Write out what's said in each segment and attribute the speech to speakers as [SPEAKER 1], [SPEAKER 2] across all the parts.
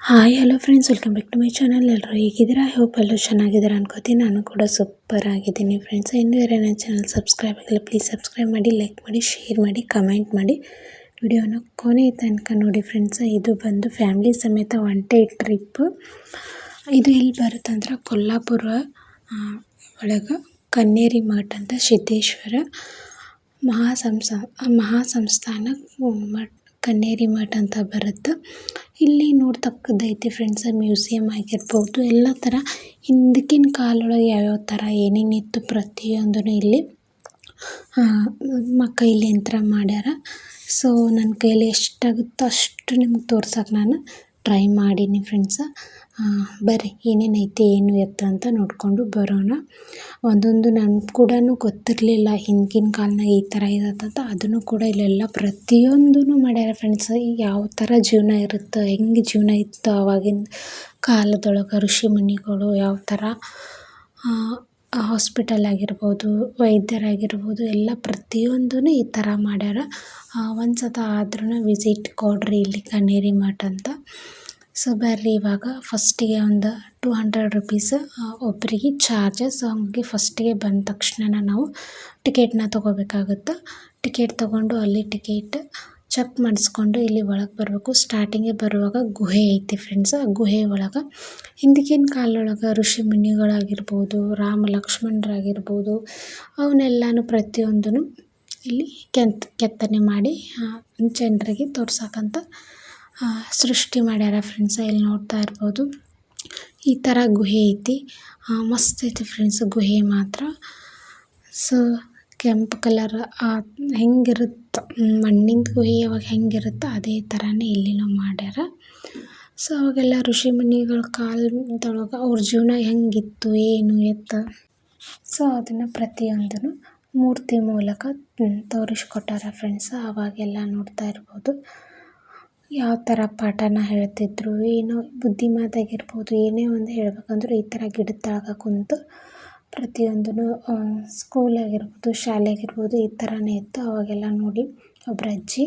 [SPEAKER 1] Hi hello friends welcome back to my channel ಎಲ್ಲರೂ ಹೇಗಿದ್ದೀರಾ? I hope ಎಲ್ಲರೂ ಚೆನ್ನಾಗಿದ್ದೀರಾ ಅನ್ಕೋತೀನಿ. ನಾನು ಕೂಡ ಸೂಪರ್ ಆಗಿದ್ದೀನಿ ಫ್ರೆಂಡ್ಸ್ ಇನ್ನೂ ಯಾರು ನನ್ನ ಚಾನಲ್ ಸಬ್ಸ್ಕ್ರೈಬ್ ಆಗಿಲ್ಲ ಪ್ಲೀಸ್ ಸಬ್ಸ್ಕ್ರೈಬ್ ಮಾಡಿ ಲೈಕ್ ಮಾಡಿ ಶೇರ್ ಮಾಡಿ ಕಮೆಂಟ್ ಮಾಡಿ. ವಿಡಿಯೋನ ಕೊನೆ ತನಕ ನೋಡಿ ಫ್ರೆಂಡ್ಸ್ ಇದು ಬಂದು ಫ್ಯಾಮಿಲಿ ಸಮೇತ ಒನ್ ಡೇ ಟ್ರಿಪ್ ಇದು ಎಲ್ಲಿ ಬರುತ್ತೆ ಅಂದ್ರೆ ಕೊಲ್ಲಾಪುರ ಒಳಗೆ ಕನ್ನೇರಿ ಮಠ ಅಂತ ಸಿದ್ದೇಶ್ವರ ಮಹಾಸಂಸ, ಮಹಾಸಂಸ್ಥಾನ, ಮಠ ಕನ್ನೇರಿ ಮಠ ಅಂತ ಬರುತ್ತೆ. ಇಲ್ಲಿ ನೋಡ್ತಕ್ಕದ್ದೈತೆ ಫ್ರೆಂಡ್ಸ್ ಮ್ಯೂಸಿಯಂ ಆಗಿರ್ಬೋದು. ಎಲ್ಲ ಥರ ಹಿಂದಕ್ಕಿನ ಕಾಲೊಳಗೆ ಯಾವ್ಯಾವ ಥರ ಏನೇನಿತ್ತು ಪ್ರತಿಯೊಂದೂ ಇಲ್ಲಿ ಕೈಲಿಂತ್ರ ಮಾಡ್ಯಾರ. ಸೊ ನನ್ನ ಕೈಲಿ ಎಷ್ಟಾಗುತ್ತೋ ಅಷ್ಟು ನಿಮ್ಗೆ ತೋರ್ಸಕ್ಕೆ ನಾನು ಟ್ರೈ ಮಾಡೀನಿ ಫ್ರೆಂಡ್ಸ ಬರ್ರಿ ಏನೇನೈತೆ ಏನು ಎತ್ತ ಅಂತ ನೋಡಿಕೊಂಡು ಬರೋಣ. ಒಂದೊಂದು ನನ್ಗೆ ಕೂಡ ಗೊತ್ತಿರಲಿಲ್ಲ, ಹಿಂದಿನ ಕಾಲ್ನಾಗ ಈ ಥರ ಇರತ್ತಂತ. ಅದನ್ನು ಕೂಡ ಇಲ್ಲೆಲ್ಲ ಪ್ರತಿಯೊಂದೂ ಮಾಡ್ಯಾರ ಫ್ರೆಂಡ್ಸ್ ಯಾವ ಥರ ಜೀವನ ಇರುತ್ತೆ, ಹೆಂಗೆ ಜೀವನ ಇತ್ತು ಆವಾಗಿನ ಕಾಲದೊಳಗೆ, ಋಷಿ ಮುನಿಗಳು ಯಾವ ಥರ ಹಾಸ್ಪಿಟಲ್ ಆಗಿರ್ಬೋದು, ವೈದ್ಯರಾಗಿರ್ಬೋದು, ಎಲ್ಲ ಪ್ರತಿಯೊಂದೂ ಈ ಥರ ಮಾಡ್ಯಾರ. ಒಂದು ಸತ ಆದ್ರೂ ವಿಸಿಟ್ ಕೊಡ್ರಿ ಇಲ್ಲಿ ಕನ್ನೇರಿ ಮಠ ಅಂತ. ಸೊ ಬರ್ರಿ ಇವಾಗ ಫಸ್ಟಿಗೆ ಒಂದು ಟೂ ಹಂಡ್ರೆಡ್ ರುಪೀಸ್ ಒಬ್ಬರಿಗೆ ಚಾರ್ಜಸ್ ಹಂಗೆ ಫಸ್ಟಿಗೆ ಬಂದ ತಕ್ಷಣ ನಾವು ಟಿಕೆಟ್ನ ತೊಗೋಬೇಕಾಗುತ್ತೆ. ಟಿಕೆಟ್ ತೊಗೊಂಡು ಅಲ್ಲಿ ಟಿಕೆಟ್ ಚೆಕ್ ಮಾಡಿಸ್ಕೊಂಡು ಇಲ್ಲಿ ಒಳಗೆ ಬರಬೇಕು. ಸ್ಟಾರ್ಟಿಂಗೇ ಬರುವಾಗ ಗುಹೆ ಐತಿ ಫ್ರೆಂಡ್ಸ್ ಆ ಗುಹೆ ಒಳಗೆ. ಹಿಂದಿಗಿನ ಕಾಲೊಳಗೆ ಋಷಿ ಮುನಿಗಳಾಗಿರ್ಬೋದು ರಾಮ ಲಕ್ಷ್ಮಣರಾಗಿರ್ಬೋದು, ಅವನ್ನೆಲ್ಲನೂ ಪ್ರತಿಯೊಂದೂ ಇಲ್ಲಿ ಕೆತ್ ಕೆತ್ತನೆ ಮಾಡಿ ಜನರಿಗೆ ತೋರ್ಸಕ್ಕಂತ ಸೃಷ್ಟಿ ಮಾಡ್ಯಾರ ಫ್ರೆಂಡ್ಸ್ ಇಲ್ಲಿ ನೋಡ್ತಾ ಇರ್ಬೋದು. ಈ ಥರ ಗುಹೆ ಐತಿ. ಮಸ್ತ್ ಐತಿ ಫ್ರೆಂಡ್ಸ್ ಗುಹೆ ಮಾತ್ರ. ಸೊ ಕೆಂಪು ಕಲರ್ ಹೆಂಗಿರುತ್ತೆ ಮಣ್ಣಿಂದು ಗುಹೆ ಅವಾಗ ಹೆಂಗಿರುತ್ತೋ ಅದೇ ಥರನೇ ಇಲ್ಲಿನೂ ಮಾಡ್ಯಾರ. ಸೊ ಅವಾಗೆಲ್ಲ ಋಷಿ ಮುನಿಗಳ ಕಾಲದೊಳಗೆ ಅವ್ರ ಜೀವನ ಹೆಂಗಿತ್ತು, ಏನು, ಎತ್ತ. ಸೊ ಅದನ್ನು ಪ್ರತಿಯೊಂದನ್ನು ಮೂರ್ತಿ ಮೂಲಕ ತೋರಿಸ್ಕೊಟ್ಟಾರ ಫ್ರೆಂಡ್ಸ್ ಅವಾಗೆಲ್ಲ ನೋಡ್ತಾ ಇರ್ಬೋದು. ಯಾವ ಥರ ಪಾಠನ ಹೇಳ್ತಿದ್ರು, ಏನೋ ಬುದ್ಧಿ ಮಾತಾಗಿರ್ಬೋದು ಏನೇ ಒಂದು ಹೇಳ್ಬೇಕಂದ್ರೂ ಈ ಥರ ಗಿಡದ ಕೆಳಗೆ ಕುಂತು ಪ್ರತಿಯೊಂದೂ ಸ್ಕೂಲ್ ಆಗಿರ್ಬೋದು ಶಾಲೆ ಆಗಿರ್ಬೋದು ಈ ಥರನೇ ಇತ್ತು. ಅವಾಗೆಲ್ಲ ನೋಡಿ ಒಬ್ಬರು ಅಜ್ಜಿ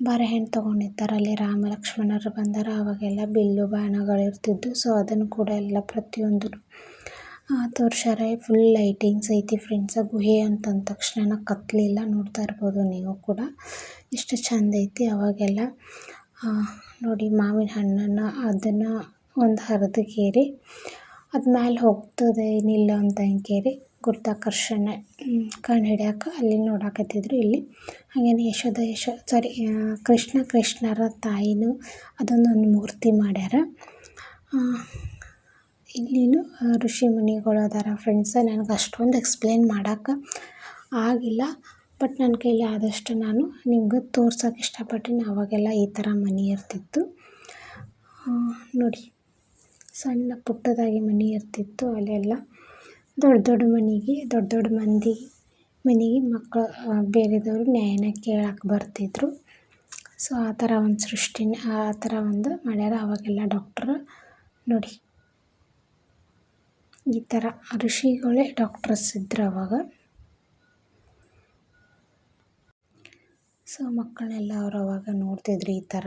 [SPEAKER 1] ಬಾಳೆಹಣ್ಣು ತೊಗೊಂಡಿರ್ತಾರೆ. ಅಲ್ಲಿ ರಾಮ ಲಕ್ಷ್ಮಣರು ಬಂದಾರ. ಅವಾಗೆಲ್ಲ ಬಿಲ್ಲು ಬಾಣಗಳು ಇರ್ತಿದ್ದು ಸೊ ಅದನ್ನು ಕೂಡ ಎಲ್ಲ ಪ್ರತಿಯೊಂದು ತೋರ್ಸ್ಯಾರ ಫುಲ್ ಲೈಟಿಂಗ್ಸ್ ಐತಿ ಫ್ರೆಂಡ್ಸ್ ಗುಹೆ ಅಂತ ಅಂದ ತಕ್ಷಣ ಕತ್ತಲಿಲ್ಲ ನೋಡ್ತಾ ಇರ್ಬೋದು ನೀವು ಕೂಡ. ಎಷ್ಟು ಚಂದ ಐತಿ ಅವಾಗೆಲ್ಲ. ನೋಡಿ ಮಾವಿನ ಹಣ್ಣನ್ನು ಅದನ್ನು ಒಂದು ಹರಿದು ಕೇರಿ, ಅದು ಮ್ಯಾಲೆ ಹೋಗ್ತದೆ ಏನಿಲ್ಲ ಅಂತ ಕೇರಿ, ಗುರುತ್ವಾಕರ್ಷಣೆ ಕಣ್ಣು ಹಿಡಿಯೋಕೆ ಅಲ್ಲಿ ನೋಡಾಕತ್ತಿದ್ರು ಇಲ್ಲಿ. ಹಾಗೇನೆ ಯಶೋಧ ಯಶೋ ಸಾರಿ ಕೃಷ್ಣ ಕೃಷ್ಣರ ತಾಯಿನೂ ಅದೊಂದೊಂದು ಮೂರ್ತಿ ಮಾಡ್ಯಾರ. ಇಲ್ಲಿನೂ ಋಷಿ ಮುನಿಗಳು ಅದಾರ ಫ್ರೆಂಡ್ಸ ನನಗೆ ಅಷ್ಟೊಂದು ಎಕ್ಸ್ಪ್ಲೇನ್ ಮಾಡೋಕೆ ಆಗಿಲ್ಲ. ಬಟ್ ನನ್ನ ಕೈಲಿ ಆದಷ್ಟು ನಾನು ನಿಮ್ಗೆ ತೋರ್ಸೋಕೆ ಇಷ್ಟಪಟ್ಟಿನಿ. ಅವಾಗೆಲ್ಲ ಈ ಥರ ಮನೆ ಇರ್ತಿತ್ತು. ನೋಡಿ, ಸಣ್ಣ ಪುಟ್ಟದಾಗಿ ಮನೆ ಇರ್ತಿತ್ತು ಅಲ್ಲೆಲ್ಲ. ದೊಡ್ಡ ದೊಡ್ಡ ಮನೆಗೆ, ದೊಡ್ಡ ದೊಡ್ಡ ಮಂದಿ, ಮನೆಗೆ ಮಕ್ಕಳು ಬೇರೆದವರು ನ್ಯಾಯನ ಕೇಳಕ್ಕೆ ಬರ್ತಿದ್ರು. ಸೊ ಆ ಥರ ಒಂದು ಸೃಷ್ಟಿನ, ಆ ಥರ ಒಂದು ಮಾಡ್ಯಾರ ಅವಾಗೆಲ್ಲ ಡಾಕ್ಟ್ರು ನೋಡಿ ಈ ಥರ ಋಷಿಗಳೇ ಡಾಕ್ಟರ್ಸ್ ಇದ್ರು ಅವಾಗ. ಸೊ ಮಕ್ಕಳನ್ನೆಲ್ಲ ಅವ್ರು ಅವಾಗ ನೋಡ್ತಿದ್ರು ಈ ಥರ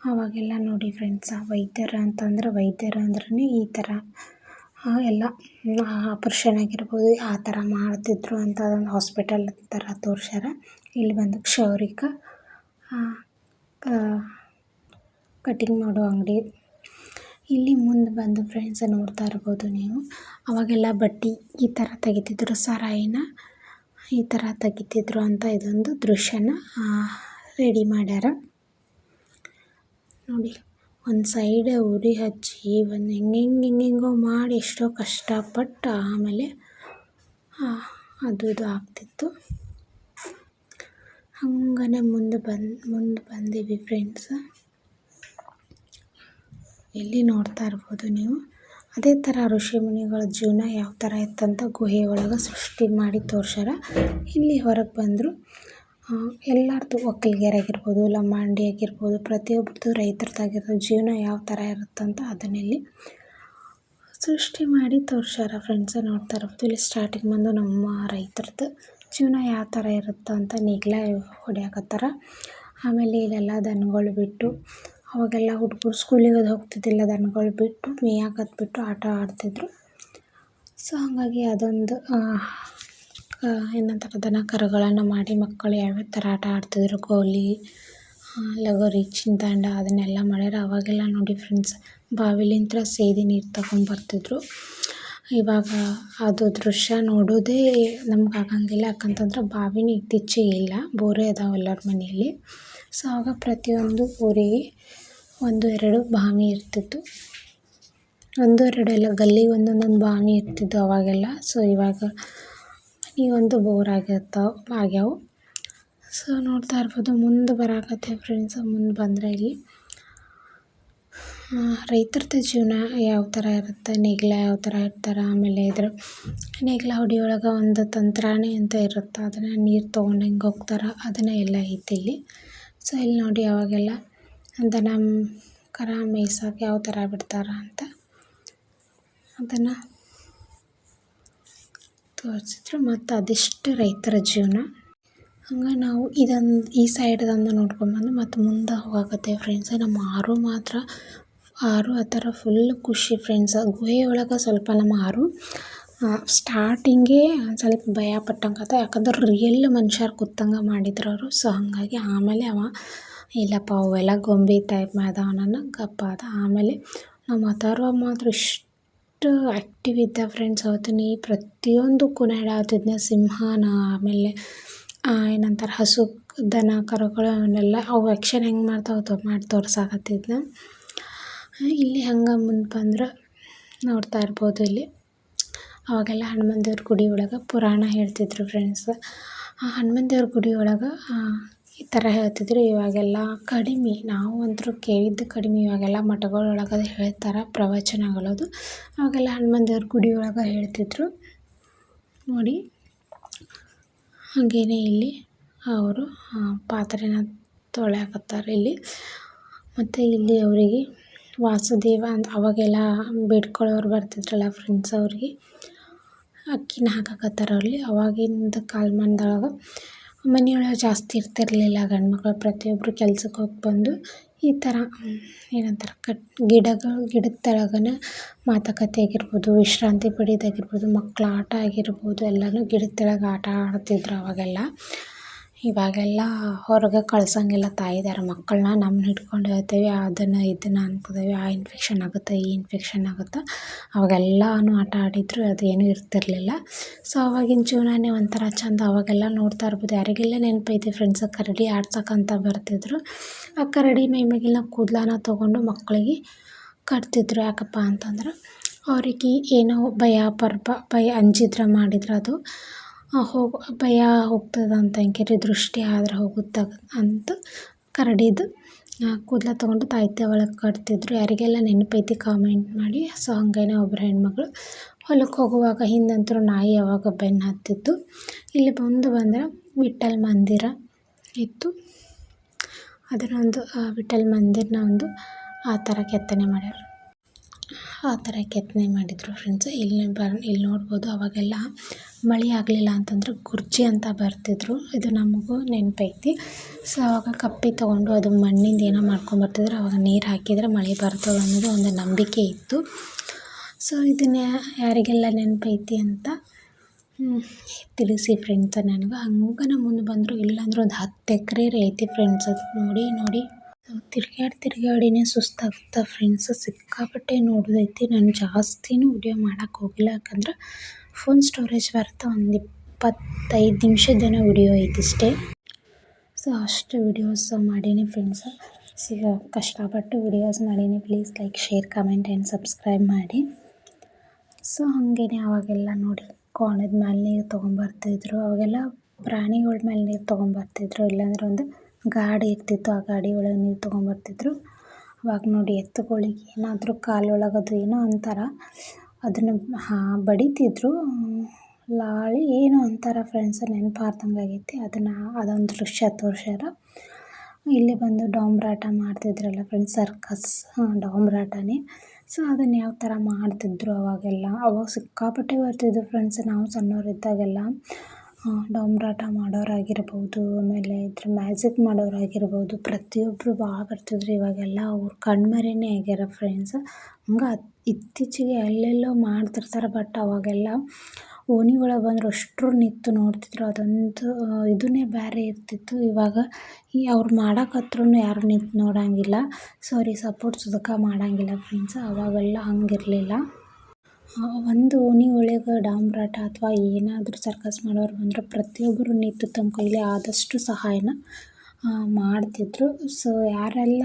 [SPEAKER 1] ಅವಾಗೆಲ್ಲ ನೋಡಿ ಫ್ರೆಂಡ್ಸ್ ವೈದ್ಯರು ಅಂತಂದ್ರೆ ವೈದ್ಯರು ಅಂದ್ರೆ ಈ ಥರ ಎಲ್ಲ ಆಪ್ರೇಷನ್ ಆಗಿರ್ಬೋದು, ಆ ಥರ ಮಾಡ್ತಿದ್ರು ಅಂತ ಅದೊಂದು ಹಾಸ್ಪಿಟಲ್ ಥರ ತೋರ್ಸ್ಯಾರ. ಇಲ್ಲಿ ಬಂದು ಕ್ಷೌರಿಕ ಕಟಿಂಗ್ ಮಾಡೋ ಅಂಗಡಿ. ಇಲ್ಲಿ ಮುಂದೆ ಬಂದು ಫ್ರೆಂಡ್ಸ್ ನೋಡ್ತಾ ಇರಬಹುದು ನೀವು. ಅವಾಗೆಲ್ಲ ಬಟ್ಟಿ ಈ ತರ ತೆಗಿತಿದ್ರು, ಸರಾಯಿನ ಈ ತರ ತೆಗಿತಿದ್ರು ಅಂತ ಇದೊಂದು ದೃಶ್ಯನ ರೆಡಿ ಮಾಡ್ಯಾರ. ನೋಡಿ, ಒಂದು ಸೈಡ್ ಉರಿ ಹಚ್ಚಿ, ಒಂದು ಹೆಂಗೆ ಹೆಂಗೆ ಹೆಂಗೆಂಗೋ ಮಾಡಿ ಎಷ್ಟೋ ಕಷ್ಟಪಟ್ಟು ಆಮೇಲೆ ಅದು ಇದು ಆಗ್ತಿತ್ತು. ಹಂಗನೆ ಮುಂದೆ ಬಂದು, ಮುಂದೆ ಬಂದೀವಿ ಫ್ರೆಂಡ್ಸ ಇಲ್ಲಿ ನೋಡ್ತಾ ಇರಬಹುದು ನೀವು? ಅದೇ ತರ ಋಷಿ ಮುನಿಗಳ ಜೀವನ ಯಾವ ತರ ಇತ್ತಂತ ಗುಹೆ ಒಳಗೆ ಸೃಷ್ಟಿ ಮಾಡಿ ತೋರ್ಸ್ಯಾರ. ಇಲ್ಲಿ ಹೊರಗೆ ಬಂದರು ಎಲ್ಲರದು ಒಕ್ಕಲಿಗರು ಆಗಿರ್ಬೋದು ಲಂಬಾಣಿ ಆಗಿರ್ಬೋದು ಪ್ರತಿಯೊಬ್ಬರದು ರೈತರದಾಗಿರ್ಬೋದು ಜೀವನ ಯಾವ ಥರ ಇರುತ್ತಂತ ಅದನ್ನಿಲ್ಲಿ ಸೃಷ್ಟಿ ಮಾಡಿ ತೋರ್ಸ್ಯಾರ ಫ್ರೆಂಡ್ಸ್ ನೋಡ್ತಾ ಇರ್ಬೋದು. ಇಲ್ಲಿ ಸ್ಟಾರ್ಟಿಂಗ್ ಬಂದು ನಮ್ಮ ರೈತರದ್ದು ಜೀವನ ಯಾವ ಥರ ಇರುತ್ತೆ ಅಂತ ನೇಗಿಲ ಹೊಡ್ಯಾಕತ್ತಾರ. ಆಮೇಲೆ ಇಲ್ಲೆಲ್ಲ ದನಗಳು ಬಿಟ್ಟು ಅವಾಗೆಲ್ಲ ಹುಡುಗರು ಸ್ಕೂಲಿಗೆ ಅದು ಹೋಗ್ತಿದ್ದಿಲ್ಲ, ದನಗಳು ಬಿಟ್ಟು ಮೇಯಕ್ಕೆ ಬಿಟ್ಟು ಆಟ ಆಡ್ತಿದ್ರು. ಸೊ ಹಾಗಾಗಿ ಅದೊಂದು ಏನಂತಾರೆ, ದನ ಕರುಗಳನ್ನು ಮಾಡಿ ಮಕ್ಕಳು ಯಾವ್ಯಾವ ಥರ ಆಟ ಆಡ್ತಿದ್ರು ಗೋಲಿ ಲಗೋರಿ, ಚಿಂತಾಂಡ ಅದನ್ನೆಲ್ಲ ಮಾಡ್ಯಾರ. ಅವಾಗೆಲ್ಲ ನೋಡಿ ಫ್ರೆಂಡ್ಸ್ ಬಾವಿಲಿಂದ ಸೇದಿ ನೀರು ತಗೊಂಬರ್ತಿದ್ರು ಇವಾಗ ಅದು ದೃಶ್ಯ ನೋಡೋದೇ ನಮ್ಗೆ ಆಗಂಗಿಲ್ಲ, ಯಾಕಂತಂದ್ರೆ ಬಾವಿನ ಇತ್ತೀಚೆಗೆ ಇಲ್ಲ, ಬೋರೇ ಅದಾವೆ ಎಲ್ಲರ ಮನೆಯಲ್ಲಿ. ಸೊ ಆವಾಗ ಪ್ರತಿಯೊಂದು ಊರಿಗೆ ಒಂದು ಎರಡು ಬಾವಿ ಇರ್ತಿತ್ತು. ಒಂದು, ಎರಡು ಎಲ್ಲ ಗಲ್ಲಿಗೆ ಒಂದೊಂದೊಂದು ಬಾವಿ ಇರ್ತಿದ್ವು ಅವಾಗೆಲ್ಲ. ಸೊ ಇವಾಗ ಮನೆಗೊಂದು ಬೋರ್ ಆಗಿರ್ತಾವೆ ಆಗ್ಯಾವು. ಸೊ ನೋಡ್ತಾ ಇರ್ಬೋದು, ಮುಂದೆ ಬರಾಕತ್ತೆ ಫ್ರೆಂಡ್ಸ್ ಮುಂದೆ ಬಂದರೆ ಇಲ್ಲಿ. ರೈತರದ್ದು ಜೀವನ ಯಾವ ಥರ ಇರುತ್ತೆ, ನೇಗಿಲ ಯಾವ ಥರ ಇರ್ತಾರೆ, ಆಮೇಲೆ ಇದ್ರ ನೇಗಿಲ ಹೊಡಿಯೊಳಗೆ ಒಂದು ತಂತ್ರಾಣಿ ಅಂತ ಇರುತ್ತೆ. ಅದನ್ನು ನೀರು ತೊಗೊಂಡು ಹೆಂಗೆ ಹೋಗ್ತಾರೆ, ಅದನ್ನು ಎಲ್ಲ ಐತಿ ಇಲ್ಲಿ. ಸೊ ಇಲ್ಲಿ ನೋಡಿ ಅವಾಗೆಲ್ಲ ದನ ಕರ ಮೇಯ್ಸೋಕೆ ಯಾವ ಥರ ಬಿಡ್ತಾರೆ ಅಂತ ಅದನ್ನು ತೋರಿಸಿದ್ರು. ಮತ್ತು ಅದೆಷ್ಟು ರೈತರ ಜೀವನ. ಹಂಗೆ ನಾವು ಇದೊಂದು ಈ ಸೈಡ್ದಂದು ನೋಡ್ಕೊಂಬಂದು ಮತ್ತು ಮುಂದೆ ಹೋಗಾಕತ್ತೇವೆ ಫ್ರೆಂಡ್ಸ್ ನಮ್ಮ ಆರು ಮಾತ್ರ, ಆರು ಆ ಥರ ಫುಲ್ ಖುಷಿ ಫ್ರೆಂಡ್ಸ್ ಗುಹೆ ಒಳಗೆ ಸ್ವಲ್ಪ ನಮ್ಮ ಆರು ಸ್ಟಾರ್ಟಿಂಗೇ ಸ್ವಲ್ಪ ಭಯ ಪಟ್ಟಂಗೆ ಯಾಕಂದ್ರೆ ರಿಯಲ್ ಮನುಷ್ಯರು ಕೂತಂಗೆ ಮಾಡಿದ್ರು ಅವರು. ಸೊ ಹಾಗಾಗಿ ಆಮೇಲೆ ಅವ ಇಲ್ಲಪ್ಪ, ಅವೆಲ್ಲ ಗೊಂಬೆ ಟೈಪ್ ಗಪ್ಪ ಗಪ್ಪಾದ ಆಮೇಲೆ ನಮ್ಮ ಅಥರ್ವ ಮಾತ್ರ ಎಷ್ಟು ಆ್ಯಕ್ಟಿವ್ ಇದ್ದ ಫ್ರೆಂಡ್ಸ್ ಅವತ್ತಿನ ಪ್ರತಿಯೊಂದು ಹೇಳಾತಿದ್ನ ಸಿಂಹನ, ಆಮೇಲೆ ಏನಂತಾರೆ ಹಸು ದನ, ಕರುಗಳು, ಅವನ್ನೆಲ್ಲ ಅವು ಆ್ಯಕ್ಷನ್ ಹೆಂಗೆ ಮಾಡ್ತಾವೆ ಮಾಡಿ ತೋರ್ಸಾಕತ್ತಿದ್ನ. ಇಲ್ಲಿ ಹಂಗೆ ಮುಂದೆ ಬಂದ್ರೆ ನೋಡ್ತಾ ಇರ್ಬೋದು ಇಲ್ಲಿ. ಅವಾಗೆಲ್ಲ ಹನುಮಾನ್ ದೇವ್ರ ಗುಡಿ ಒಳಗೆ ಪುರಾಣ ಹೇಳ್ತಿದ್ರು ಫ್ರೆಂಡ್ಸ್ ಆ, ಹನುಮಾನ್ ದೇವ್ರ ಗುಡಿ ಒಳಗೆ ಈ ಥರ ಹೇಳ್ತಿದ್ರು, ಇವಾಗೆಲ್ಲ ಕಡಿಮೆ. ನಾವು ಅಂತೂ ಕೇಳಿದ್ದು ಕಡಿಮೆ. ಇವಾಗೆಲ್ಲ ಮಠಗಳೊಳಗೆ ಹೇಳ್ತಾರೆ ಪ್ರವಚನಗಳದು ಅವಾಗೆಲ್ಲ ಹನುಮಾನ್ ದೇವ್ರ ಗುಡಿ ಒಳಗೆ ಹೇಳ್ತಿದ್ರು. ನೋಡಿ, ಹಾಗೇನೆ ಇಲ್ಲಿ ಅವರು ಪಾತ್ರೆನ ತೊಳ್ಯಾಕತ್ತಾರೆ ಇಲ್ಲಿ. ಮತ್ತು ಇಲ್ಲಿ ಅವರಿಗೆ ವಾಸುದೇವ ಅಂತ ಅವಾಗೆಲ್ಲ ಬೇಡ್ಕೊಳ್ಳೋರು ಬರ್ತಿದ್ರಲ್ಲ ಫ್ರೆಂಡ್ಸ್ ಅವ್ರಿಗೆ, ಅಕ್ಕಿನ ಹಾಕಕತ್ತಾರ ಅಲ್ಲಿ. ಅವಾಗಿಂದ ಕಾಲಮಾನದೊಳಗೆ ಮನೆಯೊಳಗೆ ಜಾಸ್ತಿ ಇರ್ತಿರಲಿಲ್ಲ ಗಂಡು ಮಕ್ಕಳು ಪ್ರತಿಯೊಬ್ಬರು ಕೆಲ್ಸಕ್ಕೆ ಹೋಗಿ ಬಂದು ಈ ಥರ ಏನಂತಾರೆ, ಕಟ್ ಗಿಡಗಳು ಗಿಡದ ಕೆಳಗನ ಮಾತುಕತೆ ಆಗಿರ್ಬೋದು, ವಿಶ್ರಾಂತಿ ಪಡಿಯೋದಾಗಿರ್ಬೋದು ಮಕ್ಳ ಆಟ ಆಗಿರ್ಬೋದು, ಎಲ್ಲನೂ ಗಿಡದ ಕೆಳಗೆ ಆಟ ಆಡ್ತಿದ್ರು ಅವಾಗೆಲ್ಲ. ಇವಾಗೆಲ್ಲ ಹೊರಗೆ ಕಳ್ಸಂಗಿಲ್ಲ ತಾಯಿದಾರ ಮಕ್ಕಳನ್ನ ನಮ್ಮನ್ನ ಹಿಡ್ಕೊಂಡು ಹೇಳ್ತೀವಿ, ಅದನ್ನು ಇದನ್ನು ಅನ್ಕೋತೀವಿ, ಆ ಇನ್ಫೆಕ್ಷನ್ ಆಗುತ್ತೆ, ಈ ಇನ್ಫೆಕ್ಷನ್ ಆಗುತ್ತೆ, ಅವಾಗೆಲ್ಲನೂ ಆಟ ಆಡಿದ್ರು ಅದೇನೂ ಇರ್ತಿರಲಿಲ್ಲ. ಸೊ ಅವಾಗಿನ ಜೀವನನೇ ಒಂಥರ ಚಂದ, ಅವಾಗೆಲ್ಲ ನೋಡ್ತಾ ಇರ್ಬೋದು. ಯಾರಿಗೆಲ್ಲ ನೆನಪೈತಿ ಫ್ರೆಂಡ್ಸ್ ಕರಡಿ ಆಡ್ಸಕ್ಕಂತ ಬರ್ತಿದ್ರು, ಆ ಕರಡಿ ಮೈ ಮೇಲಿನ ಕೂದಲನ್ನ ತೊಗೊಂಡು ಮಕ್ಕಳಿಗೆ ಕಟ್ತಿದ್ರು. ಯಾಕಪ್ಪ ಅಂತಂದ್ರೆ, ಅವ್ರಿಗೆ ಏನೋ ಭಯ, ಪರ್ಪ, ಭಯ ಅಂಜಿದ್ರೆ ಮಾಡಿದ್ರೆ ಅದು ಹೋಗಿ. ಭಯ ಹೋಗ್ತದಂತ ಅಂಕೇರಿ, ದೃಷ್ಟಿ ಆದ್ರೆ ಹೋಗುತ್ತೆ ಅಂತ ಕರಡಿದು ಕೂದಲ ತೊಗೊಂಡು ತಾಯ್ತಿ ಒಳಗೆ ಕಟ್ತಿದ್ರು. ಯಾರಿಗೆಲ್ಲ ನೆನಪೈತಿ ಕಾಮೆಂಟ್ ಮಾಡಿ. ಸೊ, ಹಂಗೇನೆ ಒಬ್ಬರು ಹೆಣ್ಮಗಳು ಹೊಲಕ್ಕೆ ಹೋಗುವಾಗ ಹಿಂದಂತೂ ನಾಯಿ ಯಾವಾಗ ಬೆನ್ನು ಹತ್ತಿತ್ತು. ಇಲ್ಲಿ ಬಂದು ಬಂದರೆ ವಿಠಲ್ ಮಂದಿರ ಇತ್ತು. ಅದನ್ನೊಂದು ವಿಠಲ್ ಮಂದಿರನ ಒಂದು, ಆ, ಥರ ಕೆತ್ತನೆ ಮಾಡ್ಯಾರ. ಆ ಥರ ಕೆತ್ತನೆ ಮಾಡಿದರು ಫ್ರೆಂಡ್ಸ್ ಇಲ್ಲಿ ಬ ಇಲ್ಲಿ ನೋಡ್ಬೋದು ಅವಾಗೆಲ್ಲ ಮಳೆ ಆಗಲಿಲ್ಲ ಅಂತಂದ್ರೆ ಗುರ್ಜಿ ಅಂತ ಬರ್ತಿದ್ರು. ಇದು ನಮಗೂ ನೆನಪೈತಿ. ಸೊ ಅವಾಗ ಕಪ್ಪಿ ತೊಗೊಂಡು ಅದು ಮಣ್ಣಿಂದ ಏನೋ ಮಾಡ್ಕೊಂಬರ್ತಿದ್ರು ಅವಾಗ ನೀರು ಹಾಕಿದರೆ ಮಳೆ ಬರ್ತದೆ ಅನ್ನೋದು ಒಂದು ನಂಬಿಕೆ ಇತ್ತು. ಸೊ ಇದನ್ನ ಯಾರಿಗೆಲ್ಲ ನೆನಪೈತಿ ಅಂತ ತಿಳಿಸಿ ಫ್ರೆಂಡ್ಸ್ ನನಗೆ. ನಮ್ಮ ಮುಂದೆ ಬಂದರು. ಇಲ್ಲಾಂದ್ರೆ ಒಂದು ಹತ್ತು ಎಕರೆ ಐತಿ ಫ್ರೆಂಡ್ಸ್ ಅದು. ನೋಡಿ ನೋಡಿ. ತಿರ್ಗಾಡಿ ತಿರ್ಗಾಡಿನೇ ಸುಸ್ತಾಗುತ್ತೆ ಫ್ರೆಂಡ್ಸು ಸಿಕ್ಕಾಪಟ್ಟೆ ನೋಡೋದೈತಿ. ನಾನು ಜಾಸ್ತಿನೂ ವಿಡಿಯೋ ಮಾಡೋಕೆ ಹೋಗಿಲ್ಲ. ಯಾಕಂದ್ರೆ ಫೋನ್ ಸ್ಟೋರೇಜ್ ಬರ್ತಾ ಒಂದು ಇಪ್ಪತ್ತೈದು ನಿಮಿಷದ್ದೇನೋ ವಿಡಿಯೋ ಐತಿ ಇಷ್ಟೇ ಸೊ ಅಷ್ಟು ವಿಡಿಯೋಸ್ ಮಾಡೀನಿ ಫ್ರೆಂಡ್ಸ್ ಸಿಗ ಕಷ್ಟಪಟ್ಟು ವಿಡಿಯೋಸ್ ಮಾಡೀನಿ. Please like share comment and subscribe ಮಾಡಿ. ಸೊ ಹಾಗೇನೆ ಅವಾಗೆಲ್ಲ ನೋಡಿ ಕೋಣದ ಮೇಲೆ ನೀರು ತೊಗೊಂಬರ್ತಿದ್ರು. ಅವಾಗೆಲ್ಲ ಪ್ರಾಣಿಗಳ ಮೇಲೆ ನೀರು ತೊಗೊಂಬರ್ತಿದ್ರು. ಇಲ್ಲಾಂದ್ರೆ ಒಂದು ಗಾಡಿ ಇರ್ತಿತ್ತು, ಆ ಗಾಡಿ ಒಳಗೆ ನೀರು ತೊಗೊಂಬರ್ತಿದ್ರು ಅವಾಗ ನೋಡಿ ಎತ್ತುಗಳಿಗೆ ಏನಾದರೂ ಕಾಲೊಳಗೆ ಅದು ಏನೋ ಅಂತಾರೆ ಅದನ್ನು, ಹಾಂ, ಬಡಿತಿದ್ರು. ಲಾಳಿ, ಏನೋ ಅಂತಾರೆ ಫ್ರೆಂಡ್ಸ್ ನೆನಪಾರ್ದಂಗೆ ಆಗೈತಿ ಅದನ್ನು, ಅದೊಂದು ದೃಶ್ಯ ತೋರ್ಸ್ಯಾರ. ಇಲ್ಲಿ ಬಂದು ಡಾಂಬ್ರಾಟ ಮಾಡ್ತಿದ್ರಲ್ಲ ಫ್ರೆಂಡ್ಸ್ ಸರ್ಕಸ್ ಡಾಂಬ್ರಾಟನೇ. ಸೊ ಅದನ್ನು ಯಾವ ಥರ ಮಾಡ್ತಿದ್ರು ಅವಾಗೆಲ್ಲ. ಅವಾಗ ಸಿಕ್ಕಾಪಟ್ಟೆ ಬರ್ತಿದ್ವು ಫ್ರೆಂಡ್ಸ್ ನಾವು ಸಣ್ಣವರಿದ್ದಾಗೆಲ್ಲ ಡೊಂಬರಾಟ ಮಾಡೋರಾಗಿರ್ಬೋದು, ಆಮೇಲೆ ಇದ್ರ ಮ್ಯಾಜಿಕ್ ಮಾಡೋರಾಗಿರ್ಬೋದು ಪ್ರತಿಯೊಬ್ಬರು ಭಾಳ ಬರ್ತಿದ್ರು ಇವಾಗೆಲ್ಲ ಅವ್ರ ಕಣ್ಮರೆಯೇ ಆಗ್ಯಾರ ಫ್ರೆಂಡ್ಸ್ ಹಂಗೆ ಇತ್ತೀಚೆಗೆ ಎಲ್ಲೆಲ್ಲೋ ಮಾಡ್ತಿರ್ತಾರೆ ಬಟ್ ಅವಾಗೆಲ್ಲ ಓಣಿ ಒಳಗೆ ಬಂದ್ರೆ ಅಷ್ಟ್ರು ನಿಂತು ನೋಡ್ತಿದ್ರು. ಅದೊಂದು ಇದನ್ನೇ ಬೇರೆ ಇರ್ತಿತ್ತು. ಇವಾಗ ಈ ಅವ್ರು ಮಾಡಕತ್ರೂ ಯಾರು ನಿಂತು ನೋಡೋಂಗಿಲ್ಲ. ಸೊ ಅವ್ರಿಗೆ ಸಪೋರ್ಟ್ ಸುದಕ ಮಾಡೋಂಗಿಲ್ಲ ಫ್ರೆಂಡ್ಸ್ ಅವಾಗೆಲ್ಲ ಹಂಗಿರಲಿಲ್ಲ. ಒಂದು ಓಣಿ ಒಳಗೆ ಡಾಂಬರಾಟ ಅಥವಾ ಏನಾದರೂ ಸರ್ಕಸ್ ಮಾಡೋರು ಬಂದರೆ ಪ್ರತಿಯೊಬ್ಬರು ನಿಂತು ತಮ್ಮ ಕೈಲಿ ಆದಷ್ಟು ಸಹಾಯನ ಮಾಡ್ತಿದ್ದರು ಸೊ ಯಾರೆಲ್ಲ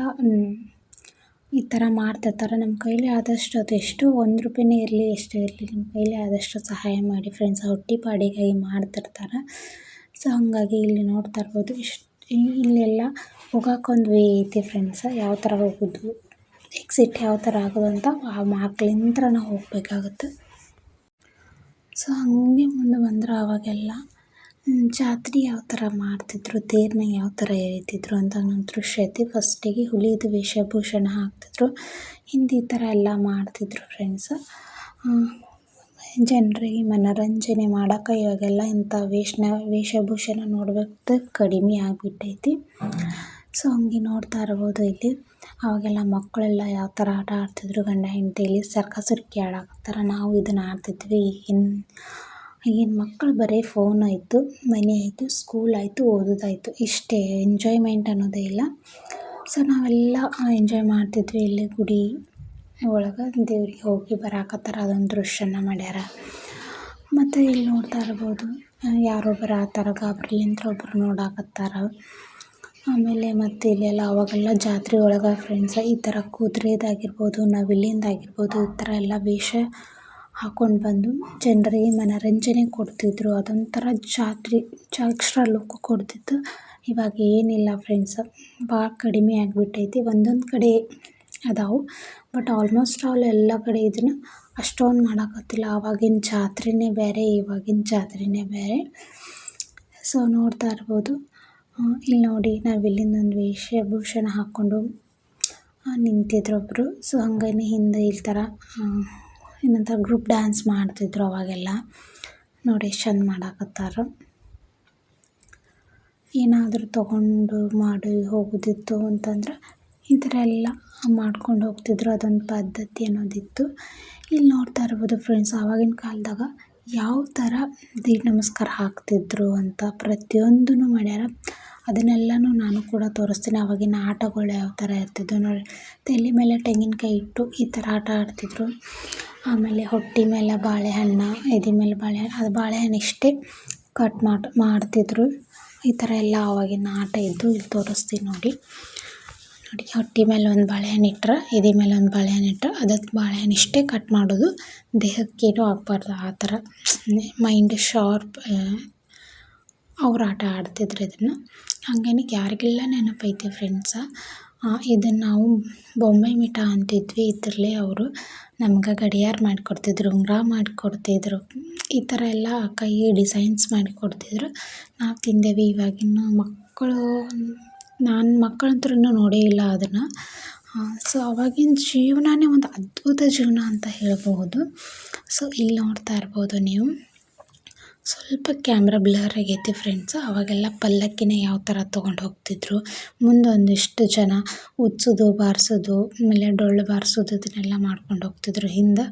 [SPEAKER 1] ಈ ಥರ ಮಾಡ್ತಿರ್ತಾರೆ ನಮ್ಮ ಕೈಲಿ ಆದಷ್ಟು ಅದೆಷ್ಟು ಒಂದು ರೂಪಾಯಿನೇ ಇರಲಿ, ಎಷ್ಟೇ ಇರಲಿ ನಿಮ್ಮ ಕೈಲಿ ಆದಷ್ಟು ಸಹಾಯ ಮಾಡಿ ಫ್ರೆಂಡ್ಸ್ ಹೊಟ್ಟೆ ಪಾಡಿಗಾಗಿ ಮಾಡ್ತಿರ್ತಾರೆ. ಸೊ ಹಾಗಾಗಿ ಇಲ್ಲಿ ನೋಡ್ತಾ ಇರ್ಬೋದು. ಇಷ್ಟು, ಇಲ್ಲೆಲ್ಲ ಹೋಗೋಕ್ಕೊಂದು ವೇ ಐತಿ ಫ್ರೆಂಡ್ಸ ಯಾವ ಥರ ಹೋಗೋದು? ಎಕ್ಸಿಟ್ ಯಾವ ಥರ ಆಗೋದು ಅಂತ ಆ ಮಾರ್ಕ್ಲಿಂತ್ರ ನಾವು ಹೋಗಬೇಕಾಗುತ್ತೆ. ಸೊ ಹಂಗೆ ಮುಂದೆ ಬಂದ್ರೆ ಅವಾಗೆಲ್ಲ ಜಾತ್ರೆ ಯಾವ ಥರ ಮಾಡ್ತಿದ್ರು, ತೇರನ್ನ ಯಾವ ಥರ ಎಳಿತಿದ್ರು ಅಂತ ದೃಶ್ಯ ಐತಿ. ಫಸ್ಟಿಗೆ ಹುಲಿದು ವೇಷಭೂಷಣ ಹಾಕ್ತಿದ್ರು. ಹಿಂದೆ ಈ ಥರ ಎಲ್ಲ ಮಾಡ್ತಿದ್ರು ಫ್ರೆಂಡ್ಸ್ ಜನರಿಗೆ ಮನೋರಂಜನೆ ಮಾಡೋಕೆ ಇವಾಗೆಲ್ಲ ಇಂಥ ವೇಷನ ವೇಷಭೂಷಣ ನೋಡಬೇಕು ಕಡಿಮೆ ಆಗಿಬಿಟ್ಟೈತಿ. ಸೊ ಹಂಗೆ ನೋಡ್ತಾ ಇರ್ಬೋದು ಇಲ್ಲಿ. ಅವಾಗೆಲ್ಲ ಮಕ್ಕಳೆಲ್ಲ ಯಾವ ಥರ ಆಟ ಆಡ್ತಿದ್ರು ಗಂಡ ಹೆಂಡತಿಲಿ ಸರ್ಕಸ್ ಹುಡುಕಿ ಆಡಾಕತ್ತಾರ ನಾವು ಇದನ್ನು ಆಡ್ತಿದ್ವಿ. ಈಗಿನ ಈಗಿನ ಮಕ್ಕಳು ಬರೀ ಫೋನ್ ಆಯಿತು, ಮನೆ ಆಯಿತು ಸ್ಕೂಲ್ ಆಯಿತು, ಓದೋದಾಯಿತು. ಇಷ್ಟೇ ಎಂಜಾಯ್ಮೆಂಟ್ ಅನ್ನೋದೇ ಇಲ್ಲ. ಸೊ ನಾವೆಲ್ಲ ಎಂಜಾಯ್ ಮಾಡ್ತಿದ್ವಿ ಇಲ್ಲಿ ಗುಡಿ ಒಳಗೆ. ದೇವ್ರಿಗೆ ಹೋಗಿ ಬರಾಕತ್ತಾರ. ಅದೊಂದು ದೃಶ್ಯನ ಮಾಡ್ಯಾರ. ಮತ್ತು ಇಲ್ಲಿ ನೋಡ್ತಾ ಇರ್ಬೋದು, ಯಾರೋ ಥರ ಅಂತ ಒಬ್ಬರು ನೋಡಾಕತ್ತಾರ. ಆಮೇಲೆ ಮತ್ತು ಇಲ್ಲೆಲ್ಲ ಅವಾಗೆಲ್ಲ ಜಾತ್ರೆ ಒಳಗೆ ಫ್ರೆಂಡ್ಸ್ ಈ ಥರ ಕುದುರೆದಾಗಿರ್ಬೋದು, ನವಿಲಿಂದಾಗಿರ್ಬೋದು ಈ ಥರ ಎಲ್ಲ ವೇಷ ಹಾಕ್ಕೊಂಡು ಬಂದು ಜನರಿಗೆ ಮನೋರಂಜನೆ ಕೊಡ್ತಿದ್ದರು ಅದೊಂಥರ ಜಾತ್ರೆ ಎಕ್ಸ್ಟ್ರಾ ಲುಕ್ ಕೊಡ್ತಿತ್ತು. ಇವಾಗ ಏನಿಲ್ಲ ಫ್ರೆಂಡ್ಸ್ ಭಾಳ ಕಡಿಮೆ ಆಗಿಬಿಟ್ಟೈತಿ. ಒಂದೊಂದು ಕಡೆ ಅದಾವು. ಬಟ್ ಆಲ್ಮೋಸ್ಟ್ ಆಲ್ ಎಲ್ಲ ಕಡೆ ಇದನ್ನು ಅಷ್ಟೊಂದು ಮಾಡೋಕತ್ತಿಲ್ಲ. ಆವಾಗಿನ ಜಾತ್ರೆನೇ ಬೇರೆ, ಇವಾಗಿನ ಜಾತ್ರೆನೇ ಬೇರೆ. ಸೊ ನೋಡ್ತಾ ಇರ್ಬೋದು. ಇಲ್ಲಿ ನೋಡಿ ನಾವಿಲ್ಲಿಂದೊಂದು ವೇಷಭೂಷಣ ಹಾಕ್ಕೊಂಡು ನಿಂತಿದ್ರು ಒಬ್ಬರು ಸೊ ಹಂಗೇ ಹಿಂದೆ ಈ ಥರ ಏನಂತ ಗ್ರೂಪ್ ಡ್ಯಾನ್ಸ್ ಮಾಡ್ತಿದ್ರು ಅವಾಗೆಲ್ಲ. ನೋಡಿ, ಎಷ್ಟು ಚಂದ ಮಾಡಾಕತ್ತಾರ. ಏನಾದರೂ ತಗೊಂಡು ಮಾಡಿ, ಹೋಗೋದಿತ್ತು ಅಂತಂದ್ರೆ, ಈ ಥರ ಎಲ್ಲ ಮಾಡ್ಕೊಂಡು ಹೋಗ್ತಿದ್ರು ಅದೊಂದು ಪದ್ಧತಿ ಅನ್ನೋದಿತ್ತು. ಇಲ್ಲಿ ನೋಡ್ತಾ ಇರ್ಬೋದು ಫ್ರೆಂಡ್ಸ್ ಆವಾಗಿನ ಕಾಲದಾಗ ಯಾವ ಥರ ದೀಡ್ ನಮಸ್ಕಾರ ಹಾಕ್ತಿದ್ರು ಅಂತ ಪ್ರತಿಯೊಂದೂ ಮಾಡ್ಯಾರ. ಅದನ್ನೆಲ್ಲನೂ ನಾನು ಕೂಡ ತೋರಿಸ್ತೀನಿ. ಆವಾಗಿನ ಆಟಗಳು ಯಾವ ಥರ ಇರ್ತಿದ್ದವು ನೋಡಿ ತಲೆ ಮೇಲೆ ತೆಂಗಿನಕಾಯಿ ಇಟ್ಟು ಈ ಥರ ಆಟ ಆಡ್ತಿದ್ರು. ಆಮೇಲೆ ಹೊಟ್ಟೆ ಮೇಲೆ ಬಾಳೆಹಣ್ಣು, ಎದೆ ಮೇಲೆ ಬಾಳೆಹಣ್ಣು, ಅದು ಬಾಳೆಹಣ್ಣು ಇಷ್ಟೇ ಕಟ್ ಮಾಡಿ, ಮಾಡ್ತಿದ್ರು. ಈ ಥರ ಎಲ್ಲ ಆವಾಗಿನ ಆಟ ಇದ್ದು ಇಲ್ಲಿ ತೋರಿಸ್ತೀನಿ ನೋಡಿ. ನೋಡಿ, ಹೊಟ್ಟೆ ಮೇಲೆ ಒಂದು ಬಾಳೆಹಣ್ಣು ಇಟ್ಟರೆ ಎದೆ ಮೇಲೆ ಒಂದು ಬಾಳೆಹಣ್ಣು ಇಟ್ಟರೆ ಅದಕ್ಕೆ ಬಾಳೆಹಣ್ಣು ಇಷ್ಟೇ ಕಟ್ ಮಾಡೋದು. ದೇಹಕ್ಕೇನು ಆಗಬಾರ್ದು ಆ ಥರ. ಮೈಂಡ್ ಶಾರ್ಪ್ ಅವ್ರು ಆಟ ಆಡ್ತಿದ್ರು ಇದನ್ನು. ಹಾಗೇನೆ ಯಾರಿಗೆಲ್ಲ ನೆನಪೈತೆ ಫ್ರೆಂಡ್ಸ ಇದನ್ನು ನಾವು ಬೊಂಬೆ ಮಿಠ ಅಂತಿದ್ವಿ, ಇದರಲ್ಲೇ ಅವರು ನಮ್ಗೆ ಗಡಿಯಾರ ಮಾಡಿಕೊಡ್ತಿದ್ರು, ಉಂಗುರ ಮಾಡಿಕೊಡ್ತಿದ್ರು. ಈ ಥರ ಎಲ್ಲ ಕೈ ಡಿಸೈನ್ಸ್ ಮಾಡಿಕೊಡ್ತಿದ್ರು. ನಾವು ತಿಂದೇವಿ ಇವಾಗಿನ ಮಕ್ಕಳು ನಾನು ಮಕ್ಕಳಂತೂ ನೋಡೇ ಇಲ್ಲ ಅದನ್ನು. ಸೊ ಅವಾಗಿನ ಜೀವನನೇ ಒಂದು ಅದ್ಭುತ ಜೀವನ ಅಂತ ಹೇಳಬಹುದು. ಸೊ ಇಲ್ಲಿ ನೋಡ್ತಾ ಇರ್ಬೋದು ನೀವು. ಸ್ವಲ್ಪ ಕ್ಯಾಮ್ರಾ ಬ್ಲರ್ ಆಗೈತಿ ಫ್ರೆಂಡ್ಸ್ ಅವಾಗೆಲ್ಲ ಪಲ್ಲಕ್ಕಿನ ಯಾವ ಥರ ತೊಗೊಂಡು ಹೋಗ್ತಿದ್ರು. ಮುಂದೊಂದಿಷ್ಟು ಜನ ಉಜ್ಸೋದು, ಬಾರಿಸೋದು, ಆಮೇಲೆ ಡೊಳ್ಳು ಬಾರಿಸೋದು ಇದನ್ನೆಲ್ಲ ಮಾಡ್ಕೊಂಡು ಹೋಗ್ತಿದ್ರು ಹಿಂದೆ.